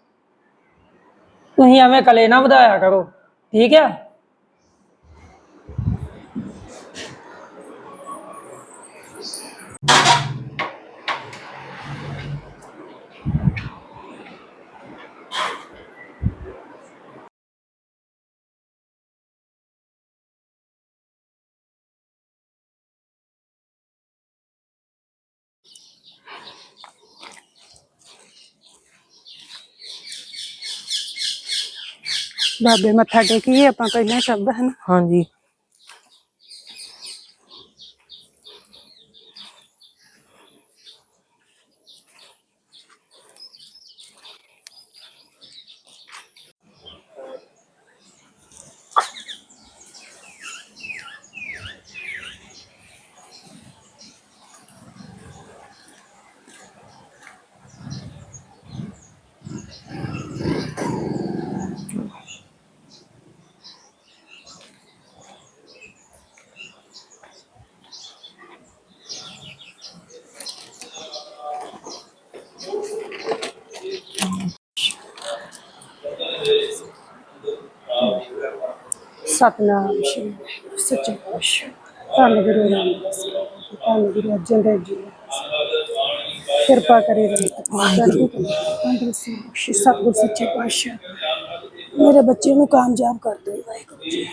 ਤੁਸੀਂ ਐਵੇਂ ਕਲੇ ਨਾ ਵਧਾਇਆ ਕਰੋ। ਠੀਕ ਹੈ? ਬਾਬੇ ਮੱਥਾ ਟੇਕੀਏ ਆਪਾਂ ਪਹਿਲਾਂ ਸ਼ਬਦ ਹਨ। ਹਾਂਜੀ। ਸਤਨਾਮ ਸ਼੍ਰੀ ਵਾਹਿਗੁਰੂ, ਸੱਚੇ ਪਾਤਸ਼ਾਹ। ਧੰਨ ਗੁਰੂ ਰਾਮਦਾਸ ਜੀ, ਧੰਨ ਗੁਰੂ ਅਰਜਨ ਦੇਵ ਜੀ। ਕਿਰਪਾ ਕਰੇ ਰਬ ਸਤਿਗੁਰ ਸੱਚੇ ਪਾਤਸ਼ਾਹ। ਮੇਰੇ ਬੱਚੇ ਨੂੰ ਕਾਮਯਾਬ ਕਰ ਦੇ ਵਾਹਿਗੁਰੂ ਜੀ।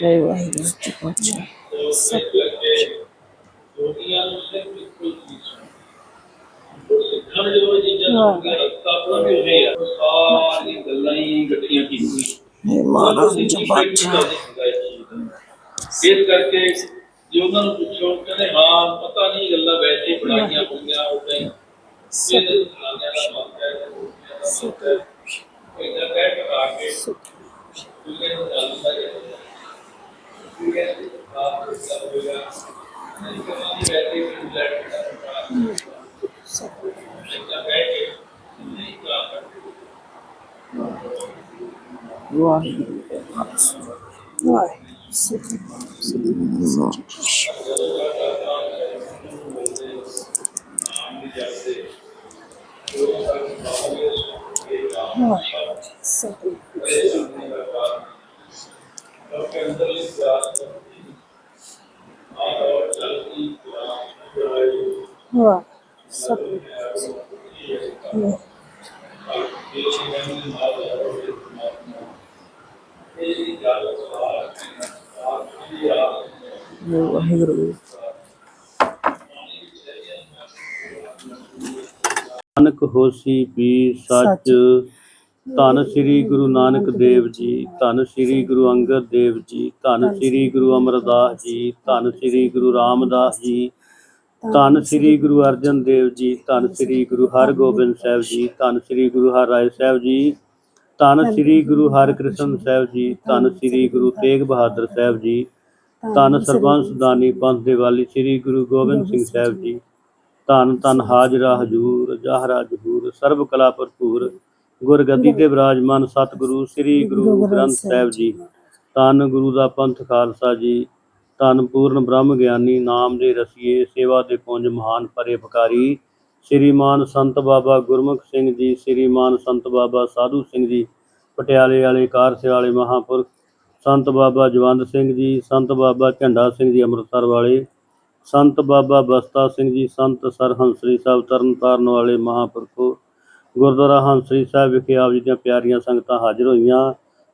ਜੈ ਵਾਹਿਗੁਰੂ ਜੀ ਪਹੁੰਚੇ ਜੈ ਮਹਾਰਾਜ ਜੀ ਪਹੁੰਚੇ ਇਸ ਕਰਕੇ ਜੇ ਉਹਨਾਂ ਨੂੰ ਪੁੱਛੋ ਕਹਿੰਦੇ ਹਾਂ ਪਤਾ ਨਹੀਂ ਗੱਲਾਂ ਵੈਸੇ ਹੀ ਬਣਾਈਆਂ ਹੋਈਆਂ ਉਦਾਂ ਹੀ ਇਹਦੇ ਸੁਣਾਉਂਦਿਆਂ ਦਾ ਮਤਲਬ ਹੈ ਕੋਈ ਨਾ ਕਹਿ ਕੇ ਆ ਕੇ ਦੁਨੀਆ ਨੂੰ ਚੱਲਦਾ ਹੈ ਦੁਨੀਆ ਦੀ ਬਾਤ ਹੋਵੇਗਾ ਨਹੀਂ ਕਮਾਈ ਵੈਸੇ ਹੀ ਲੈਟ ਕਰਦਾ ਇੱਕ ਕਹਿ ਕੇ ਨਹੀਂ ਕਰਾ ਸਕਦੇ ਵਾਹਿਗੁਰੂ ਵਾਹਿਗੁਰੂ ਸੱਚੇ ਵਾਹਿਗੁਰੂ ਸਤਿ ਵਾਹ ਸਤਿ ਜੈ ਵਾਹਿਗੁਰੂ ਨਾਨਕ ਹੋਸੀ ਵੀ ਸੱਚ ਧੰਨ ਸ੍ਰੀ ਗੁਰੂ ਨਾਨਕ ਦੇਵ ਜੀ ਧੰਨ ਸ੍ਰੀ ਗੁਰੂ ਅੰਗਦ ਦੇਵ ਜੀ ਧੰਨ ਸ੍ਰੀ ਗੁਰੂ ਅਮਰਦਾਸ ਜੀ ਧੰਨ ਸ੍ਰੀ ਗੁਰੂ ਰਾਮਦਾਸ ਜੀ ਧੰਨ ਸ੍ਰੀ ਗੁਰੂ ਅਰਜਨ ਦੇਵ ਜੀ ਧੰਨ ਸ੍ਰੀ ਗੁਰੂ ਹਰਗੋਬਿੰਦ ਸਾਹਿਬ ਜੀ ਧੰਨ ਸ੍ਰੀ ਗੁਰੂ ਹਰਿਰਾਏ ਸਾਹਿਬ ਜੀ ਧੰਨ ਸ੍ਰੀ ਗੁਰੂ ਹਰਕ੍ਰਿਸ਼ਨ ਸਾਹਿਬ ਜੀ ਧੰਨ ਸ੍ਰੀ ਗੁਰੂ ਤੇਗ ਬਹਾਦਰ ਸਾਹਿਬ ਜੀ ਧੰਨ ਸਰਬੰਸ ਦਾਨੀ ਪੰਥ ਦੇ ਵਾਲੀ ਸ੍ਰੀ ਗੁਰੂ ਗੋਬਿੰਦ ਸਿੰਘ ਸਾਹਿਬ ਜੀ। ਧੰਨ ਧੰਨ ਹਾਜ਼ਰਾ ਹਜੂਰ ਜਾਹਰਾ ਜਹੂਰ ਸਰਬ ਕਲਾ ਭਰਪੂਰ ਗੁਰਗੱਦੀ ਤੇ ਵਿਰਾਜਮਾਨ ਸਤਿਗੁਰੂ ਸ੍ਰੀ ਗੁਰੂ ਗ੍ਰੰਥ ਸਾਹਿਬ ਜੀ। ਧੰਨ ਗੁਰੂ ਦਾ ਪੰਥ ਖਾਲਸਾ ਜੀ। ਧੰਨ ਪੂਰਨ ਬ੍ਰਹਮ ਗਿਆਨੀ ਨਾਮ ਦੇ ਰਸੀਏ ਸੇਵਾ ਦੇ ਪੁੰਜ ਮਹਾਨ ਪਰੇਪਕਾਰੀ ਸ੍ਰੀਮਾਨ ਸੰਤ ਬਾਬਾ ਗੁਰਮੁਖ ਸਿੰਘ ਜੀ ਸ੍ਰੀਮਾਨ ਸੰਤ ਬਾਬਾ ਸਾਧੂ ਸਿੰਘ ਜੀ ਪਟਿਆਲੇ ਵਾਲੇ ਕਾਰਸੇ ਵਾਲੇ ਮਹਾਂਪੁਰਖ ਸੰਤ ਬਾਬਾ ਜਵੰਦ ਸਿੰਘ ਜੀ, ਸੰਤ ਬਾਬਾ ਝੰਡਾ ਸਿੰਘ ਜੀ ਅੰਮ੍ਰਿਤਸਰ ਵਾਲੇ, ਸੰਤ ਬਾਬਾ ਬਸਤਾ ਸਿੰਘ ਜੀ, ਸੰਤ ਸਰ ਹੰਸਰੀ ਸਾਹਿਬ ਤਰਨ ਤਾਰਨ ਵਾਲੇ ਮਹਾਂਪੁਰਖੋ, ਗੁਰਦੁਆਰਾ ਹੰਸਰੀ ਸਾਹਿਬ ਵਿਖੇ ਆਪ ਜੀ ਦੀਆਂ ਪਿਆਰੀਆਂ ਸੰਗਤਾਂ ਹਾਜ਼ਰ ਹੋਈਆਂ।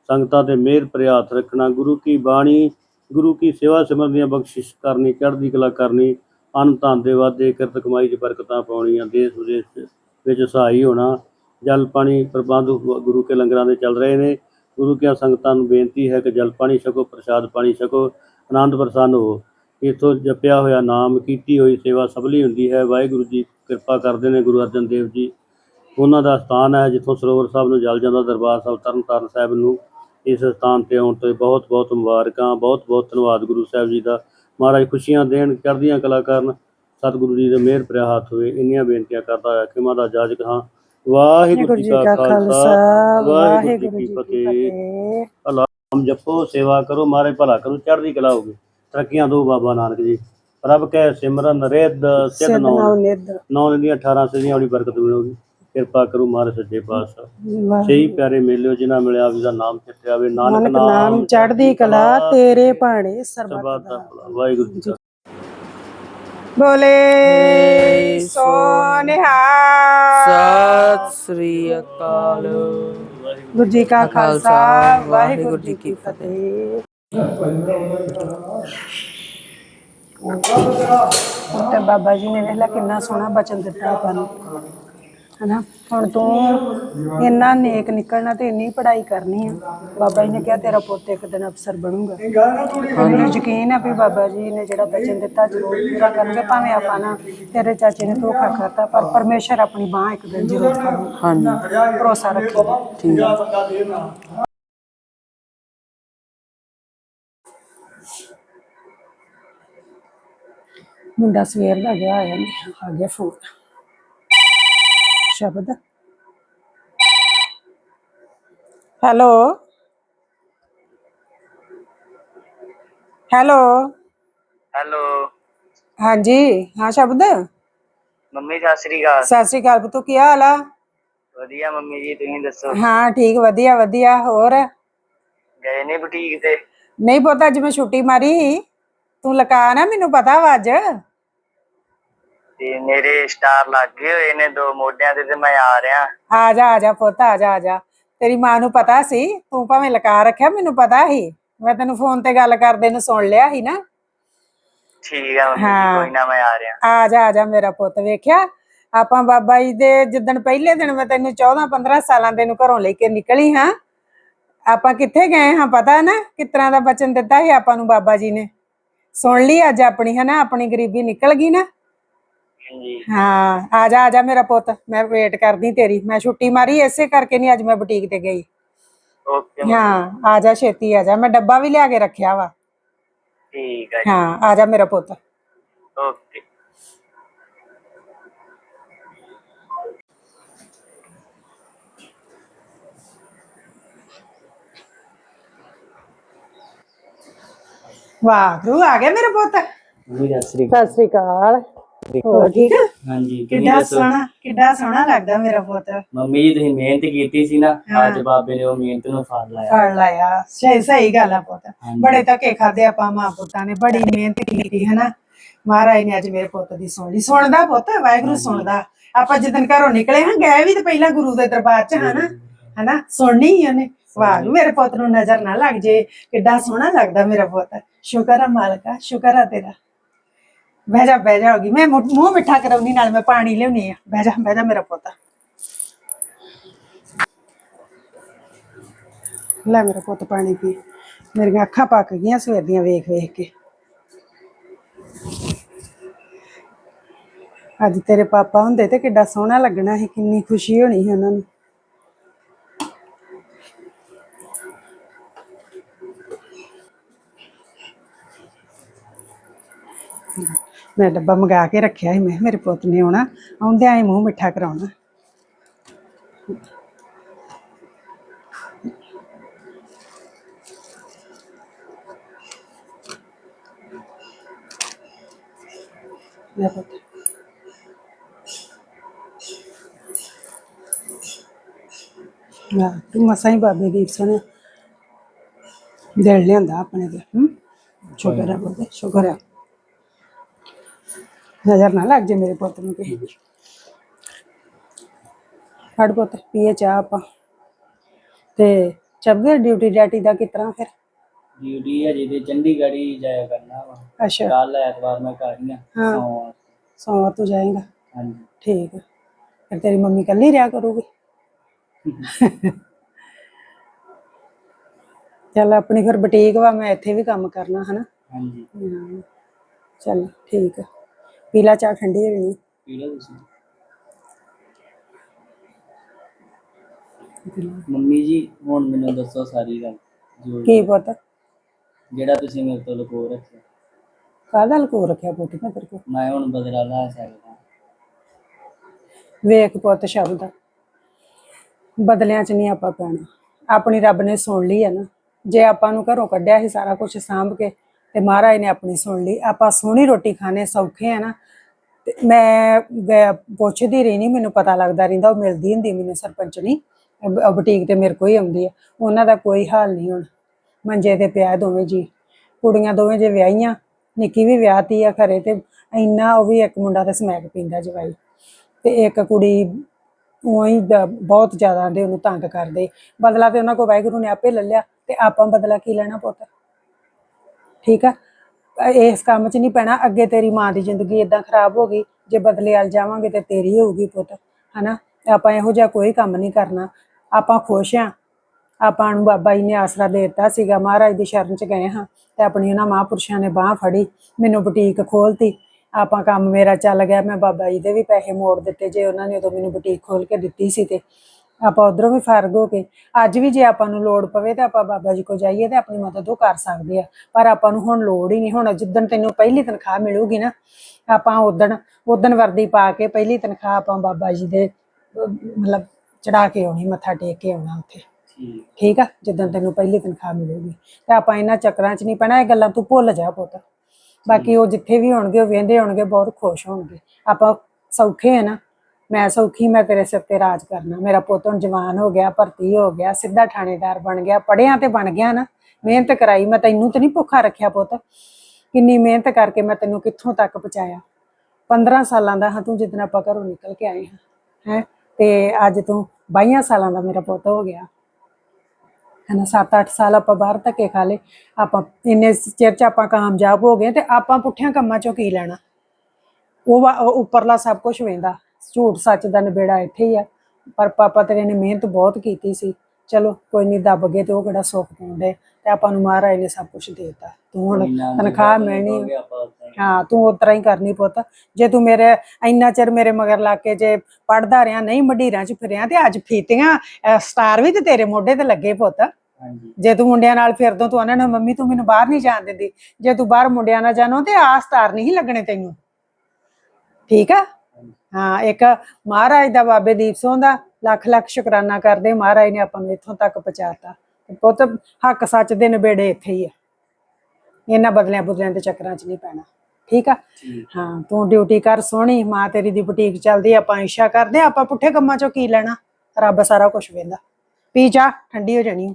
ਸੰਗਤਾਂ ਤੇ ਮਿਹਰ ਭਰਿਆ ਰੱਖਣਾ, ਗੁਰੂ ਕੀ ਬਾਣੀ, ਗੁਰੂ ਕੀ ਸੇਵਾ ਸਿਮਰਨ ਦੀਆਂ ਬਖਸ਼ਿਸ਼ ਕਰਨੀ, ਚੜ੍ਹਦੀ ਕਲਾ ਕਰਨੀ, ਅੰਨ ਧਨ ਦੇ ਵਾਧੇ, ਕਿਰਤ ਕਮਾਈ 'ਚ ਬਰਕਤਾਂ ਪਾਉਣੀਆਂ ਦੇਸ਼ ਵਿਦੇਸ਼ ਵਿੱਚ ਸਹਾਈ ਹੋਣਾ ਜਲ ਪਾਣੀ ਪ੍ਰਬੰਧ ਗੁਰੂ ਕੇ ਲੰਗਰਾਂ ਦੇ ਚੱਲ ਰਹੇ ਨੇ। ਗੁਰੂ ਕੇ ਸੰਗਤਾਂ ਨੂੰ ਬੇਨਤੀ ਹੈ ਕਿ ਜਲ ਪਾਣੀ ਛਕੋ, ਪ੍ਰਸ਼ਾਦ ਪਾਣੀ ਛਕੋ, ਆਨੰਦ ਪ੍ਰਸੰਨ ਹੋ। ਇਥੋਂ ਜਪਿਆ ਹੋਇਆ ਨਾਮ, ਕੀਤੀ ਹੋਈ ਸੇਵਾ ਸਭਲੀ ਹੁੰਦੀ ਹੈ। ਵਾਹਿਗੁਰੂ ਜੀ ਕਿਰਪਾ ਕਰਦੇ ਨੇ ਗੁਰੂ ਅਰਜਨ ਦੇਵ ਜੀ। ਉਹਨਾਂ ਦਾ ਸਥਾਨ ਹੈ ਜਿੱਥੋਂ ਸਰੋਵਰ ਸਾਹਿਬ ਨੂੰ ਜਲ ਜਾਂਦਾ ਦਰਬਾਰ ਸਾਹਿਬ, ਤਰਨਤਾਰਨ ਸਾਹਿਬ ਨੂੰ। ਇਸ ਸਥਾਨ ਤੇ ਆਉਣ ਤੇ ਬਹੁਤ ਬਹੁਤ ਮੁਬਾਰਕਾਂ ਬਹੁਤ ਬਹੁਤ ਧੰਨਵਾਦ ਗੁਰੂ ਸਾਹਿਬ ਜੀ ਦਾ। ਮਹਾਰਾਜ ਖੁਸ਼ੀਆਂ ਦੇਣ, ਚੜ੍ਹਦੀਆਂ ਕਲਾ ਕਰਨ। ਸਤਿਗੁਰੂ ਜੀ ਦੇ ਮਿਹਰ ਭਰਿਆ ਹੱਥ ਹੋਵੇ। ਇੰਨੀਆਂ ਬੇਨਤੀਆਂ ਕਰਦਾ ਹੋਇਆ ਕਿ ਮਾਂ ਦਾ ਜਾਜ ਕਹਾਂ ਵਾਹਿਗੁਰੂ ਜੀ ਕਾ ਖਾਲਸਾ ਵਾਹਿਗੁਰੂ ਜੀ ਕੀ ਫਤਿਹ। ਨਾਮ ਜਪੋ ਸੇਵਾ ਕਰੋ ਮਾਰੇ ਭਲਾ ਕਰੋ ਚੜ੍ਹਦੀ ਕਲਾ ਹੋਵੇ। ਤਰੱਕੀਆਂ ਦੋ ਬਾਬਾ ਨਾਨਕ ਜੀ। ਰੱਬ ਕੈ ਸਿਮਰਨ ਰਿੱਧ ਸਿਧ ਨੌ ਨੌ ਦੀਆਂ 18 ਸਦੀਆਂ ਵਾਲੀ ਬਰਕਤ ਮਿਲੂਗੀ। ਕਿਰਪਾ ਕਰੋ ਮਾਰੇ ਸੱਚੇ ਪਾਤਸ਼ਾਹ। ਸਹੀ ਪਿਆਰੇ ਮੇਲਿਓ ਜਿਨ੍ਹਾਂ ਮਿਲਿਆ ਵੀ ਦਾ ਨਾਮ ਚਿੱਤੇ ਆਵੇ ਨਾਨਕ ਨਾਮ ਚੜ੍ਹਦੀ ਕਲਾ ਤੇਰੇ ਭਾਣੇ ਸਰਬਤ ਦਾ। ਵਾਹਿਗੁਰੂ ਜੀ ਬੋਲੇ ਸੋ ਨਿਹਾਲ ਸਤਿ ਸ੍ਰੀ ਅਕਾਲ। ਗੁਰੂ ਜੀ ਕਾ ਖਾਲਸਾ ਵਾਹਿਗੁਰੂ ਜੀ ਕੀ ਫਤਿਹ। ਤੇ ਬਾਬਾ ਜੀ ਨੇ ਵੇਖਲਾ ਕਿੰਨਾ ਸੋਹਣਾ ਬਚਨ ਦਿੱਤਾ ਆਪਾਂ ਨੂੰ। ਹਨਾ? ਹੁਣ ਤੂੰ ਇੰਨਾ ਨੇਕ ਨਿਕਲਣਾ ਤੇ ਇੰਨੀ ਪੜ੍ਹਾਈ ਕਰਨੀ ਆ। ਬਾਬਾ ਜੀ ਨੇ ਕਿਹਾ ਤੇਰਾ ਪੁੱਤ ਇੱਕ ਦਿਨ ਅਫਸਰ ਬਣੂਗਾ। ਮੈਨੂੰ ਯਕੀਨ ਹੈ ਵੀ ਬਾਬਾ ਜੀ ਨੇ ਜਿਹੜਾ ਬਚਨ ਦਿੱਤਾ ਜ਼ਰੂਰ ਪੂਰਾ ਕਰਨਗੇ ਭਾਵੇਂ ਆਪਾਂ ਨਾ ਤੇਰੇ ਚਾਚੇ ਨੇ ਧੋਖਾ ਕਰਤਾ ਪਰ ਪਰਮੇਸ਼ਰ ਆਪਣੀ ਬਾਹ ਇੱਕ ਦਿਨ ਜ਼ਰੂਰ ਹਾਂਜੀ। ਭਰੋਸਾ ਰੱਖੋ ਠੀਕ। ਮੁੰਡਾ ਸਵੇਰ ਦਾ ਗਿਆ ਹੋਇਆ ਆ ਗਿਆ ਫੋਨ। ਸ਼ਬਦ। ਹੈਲੋ। ਹੈਲੋ। ਹੈਲੋ। ਹਾਂਜੀ ਹਾਂ ਸ਼ਬਦ। ਮੰਮੀ ਸਤਿ ਸ੍ਰੀ ਅਕਾਲ। ਸਤਿ ਸ਼੍ਰੀ ਅਕਾਲ ਪੁੱਤੂ ਕੀ ਹਾਲ ਆ? ਵਧੀਆ ਮੰਮੀ ਜੀ ਤੁਸੀਂ ਦੱਸੋ? ਹਾਂ ਠੀਕ ਵਧੀਆ ਵਧੀਆ ਹੋਰ? ਗਏ ਨੇ ਬੁਟੀਕ ਤੇ? ਨਹੀਂ ਪੁੱਤ ਅੱਜ ਮੈਂ ਛੁੱਟੀ ਮਾਰੀ। ਤੂੰ ਲਗਾ ਨਾ ਮੈਨੂੰ ਪਤਾ ਵਾ ਅੱਜ। ਤੇ ਮੇਰੇ ਸਟਾਰ ਲੱਗ ਗਏ ਹੋਏ ਨੇ ਦੋ ਮੋਢਿਆਂ ਤੇ ਤੇ ਮੈਂ ਆ ਰਿਹਾ। ਆ ਜਾ ਆ ਜਾ ਪੁੱਤ ਆ ਜਾ ਆ ਜਾ। ਤੇਰੀ ਮਾਂ ਨੂੰ ਪਤਾ ਸੀ? ਤੂੰ ਭਾਵੇਂ ਲਗਾ ਰੱਖਿਆ ਮੈਨੂੰ ਪਤਾ ਸੀ। ਮੈਂ ਤੈਨੂੰ ਫੋਨ ਤੇ ਗੱਲ ਕਰਦੇ ਨੂੰ ਸੁਣ ਲਿਆ ਸੀ ਨਾ। ਠੀਕ ਆ ਮੰਮੀ ਜੀ, ਹਾਂ। ਕੋਈ ਨਾ ਮੈਂ ਆ ਰਿਹਾ। ਆ ਜਾ ਆ ਜਾ ਮੇਰਾ ਪੁੱਤ ਵੇਖਿਆ? ਆਪਾਂ ਬਾਬਾ ਜੀ ਦੇ ਜਿੱਦਣ ਪਹਿਲੇ ਦਿਨ ਮੈਂ ਤੈਨੂੰ 14 15 ਸਾਲਾਂ ਦੇ ਨੂੰ ਘਰੋਂ ਲੈ ਕੇ ਨਿਕਲੀ ਹਾਂ। ਆਪਾਂ ਕਿੱਥੇ ਗਏ ਹਾਂ ਪਤਾ ਨਾ? ਕਿਸ ਤਰ੍ਹਾਂ ਦਾ ਬਚਨ ਦਿੱਤਾ ਸੀ ਆਪਾਂ ਨੂੰ ਬਾਬਾ ਜੀ ਨੇ? ਸੁਣ ਲਈ ਅੱਜ ਆਪਣੀ ਹਨਾ? ਆਪਣੀ ਗਰੀਬੀ ਨਿਕਲ ਗਈ ਨਾ। ਹਾਂ ਆ ਜਾ ਆ ਜਾ ਮੇਰਾ ਪੁੱਤ ਮੈਂ ਵੇਟ ਕਰਦੀ ਤੇਰੀ ਮੈਂ ਛੁੱਟੀ ਮਾਰੀ ਇਸੇ ਕਰਕੇ ਨਹੀਂ ਅੱਜ ਮੈਂ ਬੁਟੀਕ ਤੇ ਗਈ। ਓਕੇ ਹਾਂ ਆ ਜਾ ਛੇਤੀ ਆ ਜਾ ਮੈਂ ਡੱਬਾ ਵੀ ਲਿਆ ਕੇ ਰੱਖਿਆ ਵਾ। ਠੀਕ ਆ ਜੀ। ਹਾਂ ਆ ਜਾ ਮੇਰਾ ਪੁੱਤ। ਓਕੇ ਵਾਹ ਗੁਰੂ ਆ ਗਿਆ ਮੇਰਾ ਪੁੱਤ। ਮੰਮੀ ਸਤਿ ਸ੍ਰੀ ਸਤਿ ਹੋਰ ਠੀਕ ਆ? ਹਾਂਜੀ ਤੁਸੀਂ ਕਿੱਡਾ ਦੱਸੋ? ਸੋਹਣਾ ਕਿੱਡਾ ਸੋਹਣਾ ਲੱਗਦਾ ਮੇਰਾ ਪੁੱਤ। ਮੰਮੀ ਜੀ ਤੁਸੀਂ ਮਿਹਨਤ ਕੀਤੀ ਸੀ ਨਾ ਅੱਜ ਬਾਬੇ ਨੇ ਉਹ ਮਿਹਨਤ ਨੂੰ ਫਲ ਲਾਇਆ। ਫੜ ਲਾਇਆ। ਸਹੀ ਸਹੀ ਗੱਲ ਆ ਪੁੱਤ। ਹਾਂਜੀ। ਬੜੇ ਧੱਕੇ ਖਾਦੇ ਆਪਾਂ ਮਾਂ ਪੁੱਤਾਂ ਨੇ ਬੜੀ ਮਿਹਨਤ ਕੀਤੀ ਹੈ ਨਾ ਮਹਾਰਾਜ ਨੇ ਅੱਜ ਮੇਰੇ ਪੁੱਤ ਦੀ ਸੁਣ ਲਈ। ਸੁਣਦਾ ਪੁੱਤ ਵਾਹਿਗੁਰੂ ਸੁਣਦਾ। ਆਪਾਂ ਜਿੱਦਨ ਘਰੋਂ ਨਿਕਲੇ ਹਾਂ ਗਏ ਵੀ ਤੇ ਪਹਿਲਾਂ ਗੁਰੂ ਦੇ ਦਰਬਾਰ 'ਚ ਹਨਾ। ਹਨਾ ਸੁਣਨੀ ਹੀ ਉਹਨੇ। ਵਾਹਿਗੁਰੂ ਮੇਰੇ ਪੁੱਤ ਨੂੰ ਨਜ਼ਰ ਨਾ ਲੱਗ ਜੇ। ਕਿੱਡਾ ਸੋਹਣਾ ਲੱਗਦਾ ਮੇਰਾ ਪੁੱਤ। ਸ਼ੁਕਰ ਆ ਮਾਲਕਾ ਸ਼ੁਕਰ ਆ ਤੇਰਾ। ਬਹਿ ਜਾ ਬਹਿ ਜਾ ਹੋਗੀ। ਮੈਂ ਮੂੰਹ ਮੂੰਹ ਮਿੱਠਾ ਕਰਾਉਣੀ, ਨਾਲ ਮੈਂ ਪਾਣੀ ਲਿਆਉਣੀ ਆ। ਬਹਿ ਜਾ ਬਹਿ ਜਾ ਮੇਰਾ ਪੁੱਤ। ਲੈ ਮੇਰਾ ਪੁੱਤ ਪਾਣੀ ਪੀ। ਮੇਰੀਆਂ ਅੱਖਾਂ ਪੱਕ ਗਈਆਂ ਸਵੇਰ ਦੀਆਂ ਵੇਖ ਵੇਖ ਕੇ। ਅੱਜ ਤੇਰੇ ਪਾਪਾ ਹੁੰਦੇ ਤੇ ਕਿੱਡਾ ਸੋਹਣਾ ਲੱਗਣਾ ਸੀ, ਕਿੰਨੀ ਖੁਸ਼ੀ ਹੋਣੀ ਸੀ ਉਹਨਾਂ ਨੂੰ। ਮੈਂ ਡੱਬਾ ਮੰਗਾ ਕੇ ਰੱਖਿਆ ਸੀ ਮੈਂ ਕਿਹਾ ਮੇਰੇ ਪੁੱਤ ਨੇ ਆਉਣਾ ਆਉਂਦਿਆਂ ਹੀ ਮੂੰਹ ਮਿੱਠਾ ਕਰਾਉਣਾ। ਪੁੱਤ। ਨਾ ਤੂੰ ਮਸਾਂ ਹੀ ਬਾਬੇ ਦੀ ਸੁਣ ਦਿਲ ਲਿਆਂਦਾ ਆਪਣੇ ਤੇ ਹੂੰ? ਸ਼ੁਕਰ ਹੈ ਪੁੱਤ ਸ਼ੁਕਰ ਹੈ ਨਜ਼ਰ ਨਾ ਲੱਗ ਜੇ ਮੇਰੇ ਪੁੱਤ ਨੂੰ ਦੀ। ਹੜ ਪੁੱਤ ਪੀਏ ਚਾਹ ਆਪਾਂ। ਤੇ ਚੱਬੇ ਡਿਊਟੀ ਡਾਟੀ ਦਾ ਕਿਸ ਤਰ੍ਹਾਂ ਫਿਰ? ਡਿਊਟੀ ਅਜੇ ਤੇ ਚੰਡੀਗੜ੍ਹ ਹੀ ਜਾਇਆ ਕਰਨਾ ਵਾ। ਅੱਛਾ। ਕੱਲ ਐਤਵਾਰ ਮੈਂ ਘਰ ਹੀ ਆ ਹਾਂ। ਸੋਮਵਾਰ। ਤੂੰ ਜਾਏਗਾ। ਹਾਂਜੀ। ਠੀਕ ਹੈ ਫਿਰ ਤੇਰੀ ਮੰਮੀ ਕੱਲੀ ਰਿਹਾ ਕਰੂਗੀ। ਚੱਲ ਆਪਣੀ ਫਿਰ ਬੁਟੀਕ ਵਾ ਮੈਂ ਇੱਥੇ ਵੀ ਕੰਮ ਕਰਨਾ ਹਨਾ? ਹਾਂਜੀ। ਹਾਂ। ਚੱਲ ਠੀਕ ਹੈ ਪੀਲਾ ਚਾਹ ਠੰਡੀ ਹੋ ਗਈ ਪੀ ਲਓ ਤੁਸੀਂ ਮੰਮੀ ਜੀ ਹੁਣ ਮੈਨੂੰ ਦੱਸੋ ਸਾਰੀ ਗੱਲ ਜੋ ਕੀ ਪੁੱਤ? ਜਿਹੜਾ ਤੁਸੀਂ ਮੇਰੇ ਤੋਂ ਲੁਕੋ ਰੱਖਿਆ। ਕਾਹਦਾ ਲਕੋ ਰੱਖਿਆ ਪੁੱਤ ਮੈਂ ਤੇਰੇ ਕੋਲ? ਮੈਂ ਹੁਣ ਬਦਲਾ ਲੈ ਸਕਦਾ। ਵੇਖ ਪੁੱਤ ਸ਼ਬਦ। ਬਦਲਿਆਂ ਚ ਨਹੀਂ ਆਪਾਂ ਪੈਣਾ। ਆਪਣੀ ਰੱਬ ਨੇ ਸੁਣ ਲਈ ਹੈ ਨਾ। ਜੇ ਆਪਾਂ ਨੂੰ ਘਰੋਂ ਕੱਢਿਆ ਸੀ ਸਾਰਾ ਕੁਝ ਸਾਂਭ ਕੇ ਤੇ ਮਹਾਰਾਜ ਨੇ ਆਪਣੀ ਸੁਣ ਲਈ। ਆਪਾਂ ਸੋਹਣੀ ਰੋਟੀ ਖਾਣੇ ਸੌਖੇ ਆ ਨਾ। ਤੇ ਮੈਂ ਪੁੱਛਦੀ ਰਹੀ ਨਹੀਂ ਮੈਨੂੰ ਪਤਾ ਲੱਗਦਾ ਰਹਿੰਦਾ, ਉਹ ਮਿਲਦੀ ਹੁੰਦੀ ਮੈਨੂੰ ਸਰਪੰਚਣੀ ਅਹ ਬੁਟੀਕ ਤੇ ਮੇਰੇ ਕੋਲ ਹੀ ਆਉਂਦੀ ਆ। ਉਹਨਾਂ ਦਾ ਕੋਈ ਹਾਲ ਨਹੀਂ ਹੁਣ। ਮੰਜੇ ਤੇ ਪਿਆ ਦੋਵੇਂ ਜੀ। ਕੁੜੀਆਂ ਦੋਵੇਂ ਜੇ ਵਿਆਹੀਆਂ, ਨਿੱਕੀ ਵੀ ਵਿਆਹਤੀ ਆ ਘਰੇ ਤੇ ਇੰਨਾ ਉਹ ਵੀ ਇੱਕ ਮੁੰਡਾ ਤੇ ਸਮੈਕ ਪੀਂਦਾ ਜਵਾਈ। ਤੇ ਇੱਕ ਕੁੜੀ ਉਹੀ ਬਹੁਤ ਜ਼ਿਆਦਾ ਦੇ ਉਹਨੂੰ ਤੰਗ ਕਰਦੇ। ਬਦਲਾ ਤੇ ਉਹਨਾਂ ਕੋ ਵਾਹਿਗੁਰੂ ਨੇ ਆਪੇ ਲੈ ਲਿਆ, ਤੇ ਆਪਾਂ ਬਦਲਾ ਕੀ ਲੈਣਾ ਪੁੱਤ? ਠੀਕ ਆ? ਇਸ ਕੰਮ 'ਚ ਨਹੀਂ ਪੈਣਾ, ਅੱਗੇ ਤੇਰੀ ਮਾਂ ਦੀ ਜ਼ਿੰਦਗੀ ਇਦਾਂ ਖਰਾਬ ਹੋ ਗਈ, ਜੇ ਬਦਲੇ ਵਾਲ ਜਾਵਾਂਗੇ ਤੇ ਤੇਰੀ ਹੋਊਗੀ ਪੁੱਤ, ਹਨਾ? ਆਪਾਂ ਇਹੋ ਜਿਹਾ ਕੋਈ ਕੰਮ ਨਹੀਂ ਕਰਨਾ। ਆਪਾਂ ਖੁਸ਼ ਆ। ਆਪਾਂ ਨੂੰ ਬਾਬਾ ਜੀ ਨੇ ਆਸਰਾ ਦੇ ਦਿੱਤਾ ਸੀਗਾ, ਮਹਾਰਾਜ ਦੀ ਸ਼ਰਨ 'ਚ ਗਏ ਹਾਂ ਤੇ ਆਪਣੀ ਉਹਨਾਂ ਮਹਾਂਪੁਰਸ਼ਾਂ ਨੇ ਬਾਹ ਫੜੀ, ਮੈਨੂੰ ਬੁਟੀਕ ਖੋਲਤੀ। ਆਪਾਂ ਕੰਮ ਮੇਰਾ ਚੱਲ ਗਿਆ, ਮੈਂ ਬਾਬਾ ਜੀ ਦੇ ਵੀ ਪੈਸੇ ਮੋੜ ਦਿੱਤੇ, ਜੇ ਉਹਨਾਂ ਨੇ ਉਦੋਂ ਮੈਨੂੰ ਬੁਟੀਕ ਖੋਲ ਕੇ ਦਿੱਤੀ ਸੀ ਤੇ। ਆਪਾਂ ਉਧਰੋਂ ਵੀ ਫਰਗ ਹੋ ਕੇ ਅੱਜ ਵੀ ਜੇ ਆਪਾਂ ਨੂੰ ਲੋੜ ਪਵੇ ਤੇ ਆਪਾਂ ਬਾਬਾ ਜੀ ਕੋ ਜਾਈਏ ਤੇ ਆਪਣੀ ਮਦਦ ਉਹ ਕਰ ਸਕਦੇ ਆ। ਪਰ ਆਪਾਂ ਨੂੰ ਹੁਣ ਲੋੜ ਹੀ ਨਹੀਂ ਹੁਣ ਜਿੱਦਣ ਤੈਨੂੰ ਪਹਿਲੀ ਤਨਖਾਹ ਮਿਲੂਗੀ ਨਾ ਆਪਾਂ ਉਦਣ ਉਦਣ ਵਰਦੀ ਪਾ ਕੇ ਪਹਿਲੀ ਤਨਖਾਹ ਆਪਾਂ ਬਾਬਾ ਜੀ ਦੇ ਮਤਲਬ ਚੜਾ ਕੇ ਆਉਣੀ ਮੱਥਾ ਟੇਕ ਕੇ ਆਉਣਾ ਉੱਥੇ। ਠੀਕ। ਠੀਕ ਆ? ਜਿੱਦਣ ਤੈਨੂੰ ਪਹਿਲੀ ਤਨਖਾਹ ਮਿਲੂਗੀ। ਤੇ ਆਪਾਂ ਇਹਨਾਂ ਚੱਕਰਾਂ 'ਚ ਨਹੀਂ ਪੈਣਾ ਇਹ ਗੱਲਾਂ ਤੂੰ ਭੁੱਲ ਜਾ ਪੁੱਤ। ਬਾਕੀ ਉਹ ਜਿੱਥੇ ਵੀ ਹੋਣਗੇ ਉਹ ਵੇਂਦੇ ਹੋਣਗੇ ਬਹੁਤ ਖੁਸ਼ ਹੋਣਗੇ। ਆਪਾਂ ਸੌਖੇ ਆ ਨਾ ਮੈਂ ਸੌਖੀ, ਮੈਂ ਤੇਰੇ ਸਿਰ ਤੇ ਰਾਜ ਕਰਨਾ। ਮੇਰਾ ਪੁੱਤ ਹੁਣ ਜਵਾਨ ਹੋ ਗਿਆ, ਭਰਤੀ ਹੋ ਗਿਆ, ਸਿੱਧਾ ਥਾਣੇਦਾਰ ਬਣ ਗਿਆ ਪੜਿਆ ਤੇ ਬਣ ਗਿਆ ਨਾ। ਮਿਹਨਤ ਕਰਾਈ, ਮੈਂ ਤੈਨੂੰ ਤੇ ਨਹੀਂ ਭੁੱਖਾ ਰੱਖਿਆ ਪੁੱਤ। ਕਿੰਨੀ ਮਿਹਨਤ ਕਰਕੇ ਮੈਂ ਤੈਨੂੰ ਕਿੱਥੋਂ ਤੱਕ ਪਹੁੰਚਾਇਆ? 15 ਸਾਲਾਂ ਦਾ ਹਾਂ ਤੂੰ, ਜਿੱਦਣ ਆਪਾਂ ਘਰੋਂ ਨਿਕਲ ਕੇ ਆਏ ਹਾਂ, ਹੈ? ਤੇ ਅੱਜ ਤੂੰ 22 ਸਾਲਾਂ ਦਾ ਮੇਰਾ ਪੁੱਤ ਹੋ ਗਿਆ। ਹਨਾ 7-8 ਸਾਲ ਆਪਾਂ ਬਾਹਰ ਧੱਕੇ ਖਾ ਲਏ। ਆਪਾਂ ਇੰਨੇ ਚਿਰ ਚ ਆਪਾਂ ਕਾਮਯਾਬ ਹੋ ਗਏ ਤੇ ਆਪਾਂ ਪੁੱਠਿਆਂ ਕੰਮਾਂ ਚੋਂ ਕੀ ਲੈਣਾ? ਉਹ ਵਾ- ਉਹ ਉੱਪਰਲਾ ਸਭ ਕੁਝ ਵੇਂਦਾ। ਝੂਠ ਸੱਚ ਦਾ ਨਿਬੇੜਾ ਇੱਥੇ ਹੀ ਆ। ਪਰ ਪਾਪਾ ਤੇਰੇ ਨੇ ਮਿਹਨਤ ਬਹੁਤ ਕੀਤੀ ਸੀ। ਚਲੋ ਕੋਈ ਨਹੀਂ ਦੱਬ ਗਏ ਤੇ ਉਹ ਕਿਹੜਾ ਸੁੱਖ ਪਾਉਂਦੇ। ਤੇ ਆਪਾਂ ਨੂੰ ਮਹਾਰਾਜ ਨੇ ਸਭ ਕੁਝ ਦੇਤਾ। ਤੂੰ ਹੁਣ ਤਨਖਾਹ ਮਿਲਣੀ ਹਾਂ ਤੂੰ ਉਸ ਤਰ੍ਹਾਂ ਹੀ ਕਰਨੀ ਪੁੱਤ। ਜੇ ਤੂੰ ਮੇਰੇ ਇੰਨਾ ਚਿਰ ਮੇਰੇ ਮਗਰ ਲਾ ਕੇ ਜੇ ਪੜਦਾ ਰਿਆ ਨਹੀਂ ਮੰਡੀਰਾਂ 'ਚ ਫਿਰਿਆ ਤੇ ਅੱਜ ਫੀਤੀਆਂ ਸਟਾਰ ਵੀ ਤੇ ਤੇਰੇ ਮੋਢੇ ਤੇ ਲੱਗੇ ਪੁੱਤ। ਜੇ ਤੂੰ ਮੁੰਡਿਆਂ ਨਾਲ ਫਿਰਦੋਂ ਤੂੰ ਉਹਨਾਂ ਨੇ ਮੰਮੀ ਤੂੰ ਮੈਨੂੰ ਬਾਹਰ ਨਹੀਂ ਜਾਣ ਦਿੰਦੀ। ਜੇ ਤੂੰ ਬਾਹਰ ਮੁੰਡਿਆਂ ਨਾਲ ਜਾਣੋ ਤੇ ਆ ਸਟਾਰ ਨਹੀਂ ਲੱਗਣੇ ਤੈਨੂੰ। ਠੀਕ ਆ? ਹਾਂ ਇੱਕ ਮਹਾਰਾਜ ਦਾ ਬਾਬੇ ਦੀਪ ਸਿੰਘ ਦਾ ਲੱਖ ਲੱਖ ਸ਼ੁਕਰਾਨਾ ਕਰਦੇ ਮਹਾਰਾਜ ਨੇ ਆਪਾਂ ਨੂੰ ਇੱਥੋਂ ਤੱਕ ਪਹੁੰਚਾਤਾ। ਪੁੱਤ ਹੱਕ ਸੱਚ ਦੇ ਨਿਬੇੜੇ ਇੱਥੇ ਹੀ ਆ। ਇਹਨਾਂ ਬਦਲਿਆਂ ਬਦਲਿਆਂ ਦੇ ਚੱਕਰਾਂ 'ਚ ਨਹੀਂ ਪੈਣਾ। ਠੀਕ ਆ? ਹਾਂ ਤੂੰ ਡਿਊਟੀ ਕਰ ਸੋਹਣੀ ਮਾਂ ਤੇਰੀ ਦੀ ਬੁਟੀਕ ਚੱਲਦੀ ਆਪਾਂ ਇਸ਼ਾ ਕਰਦੇ ਆਪਾਂ ਪੁੱਠੇ ਕੰਮਾਂ 'ਚੋਂ ਕੀ ਲੈਣਾ? ਰੱਬ ਸਾਰਾ ਕੁਝ ਵੇਂਦਾ। ਪੀ ਜਾ ਠੰਡੀ ਹੋ ਜਾਣੀ।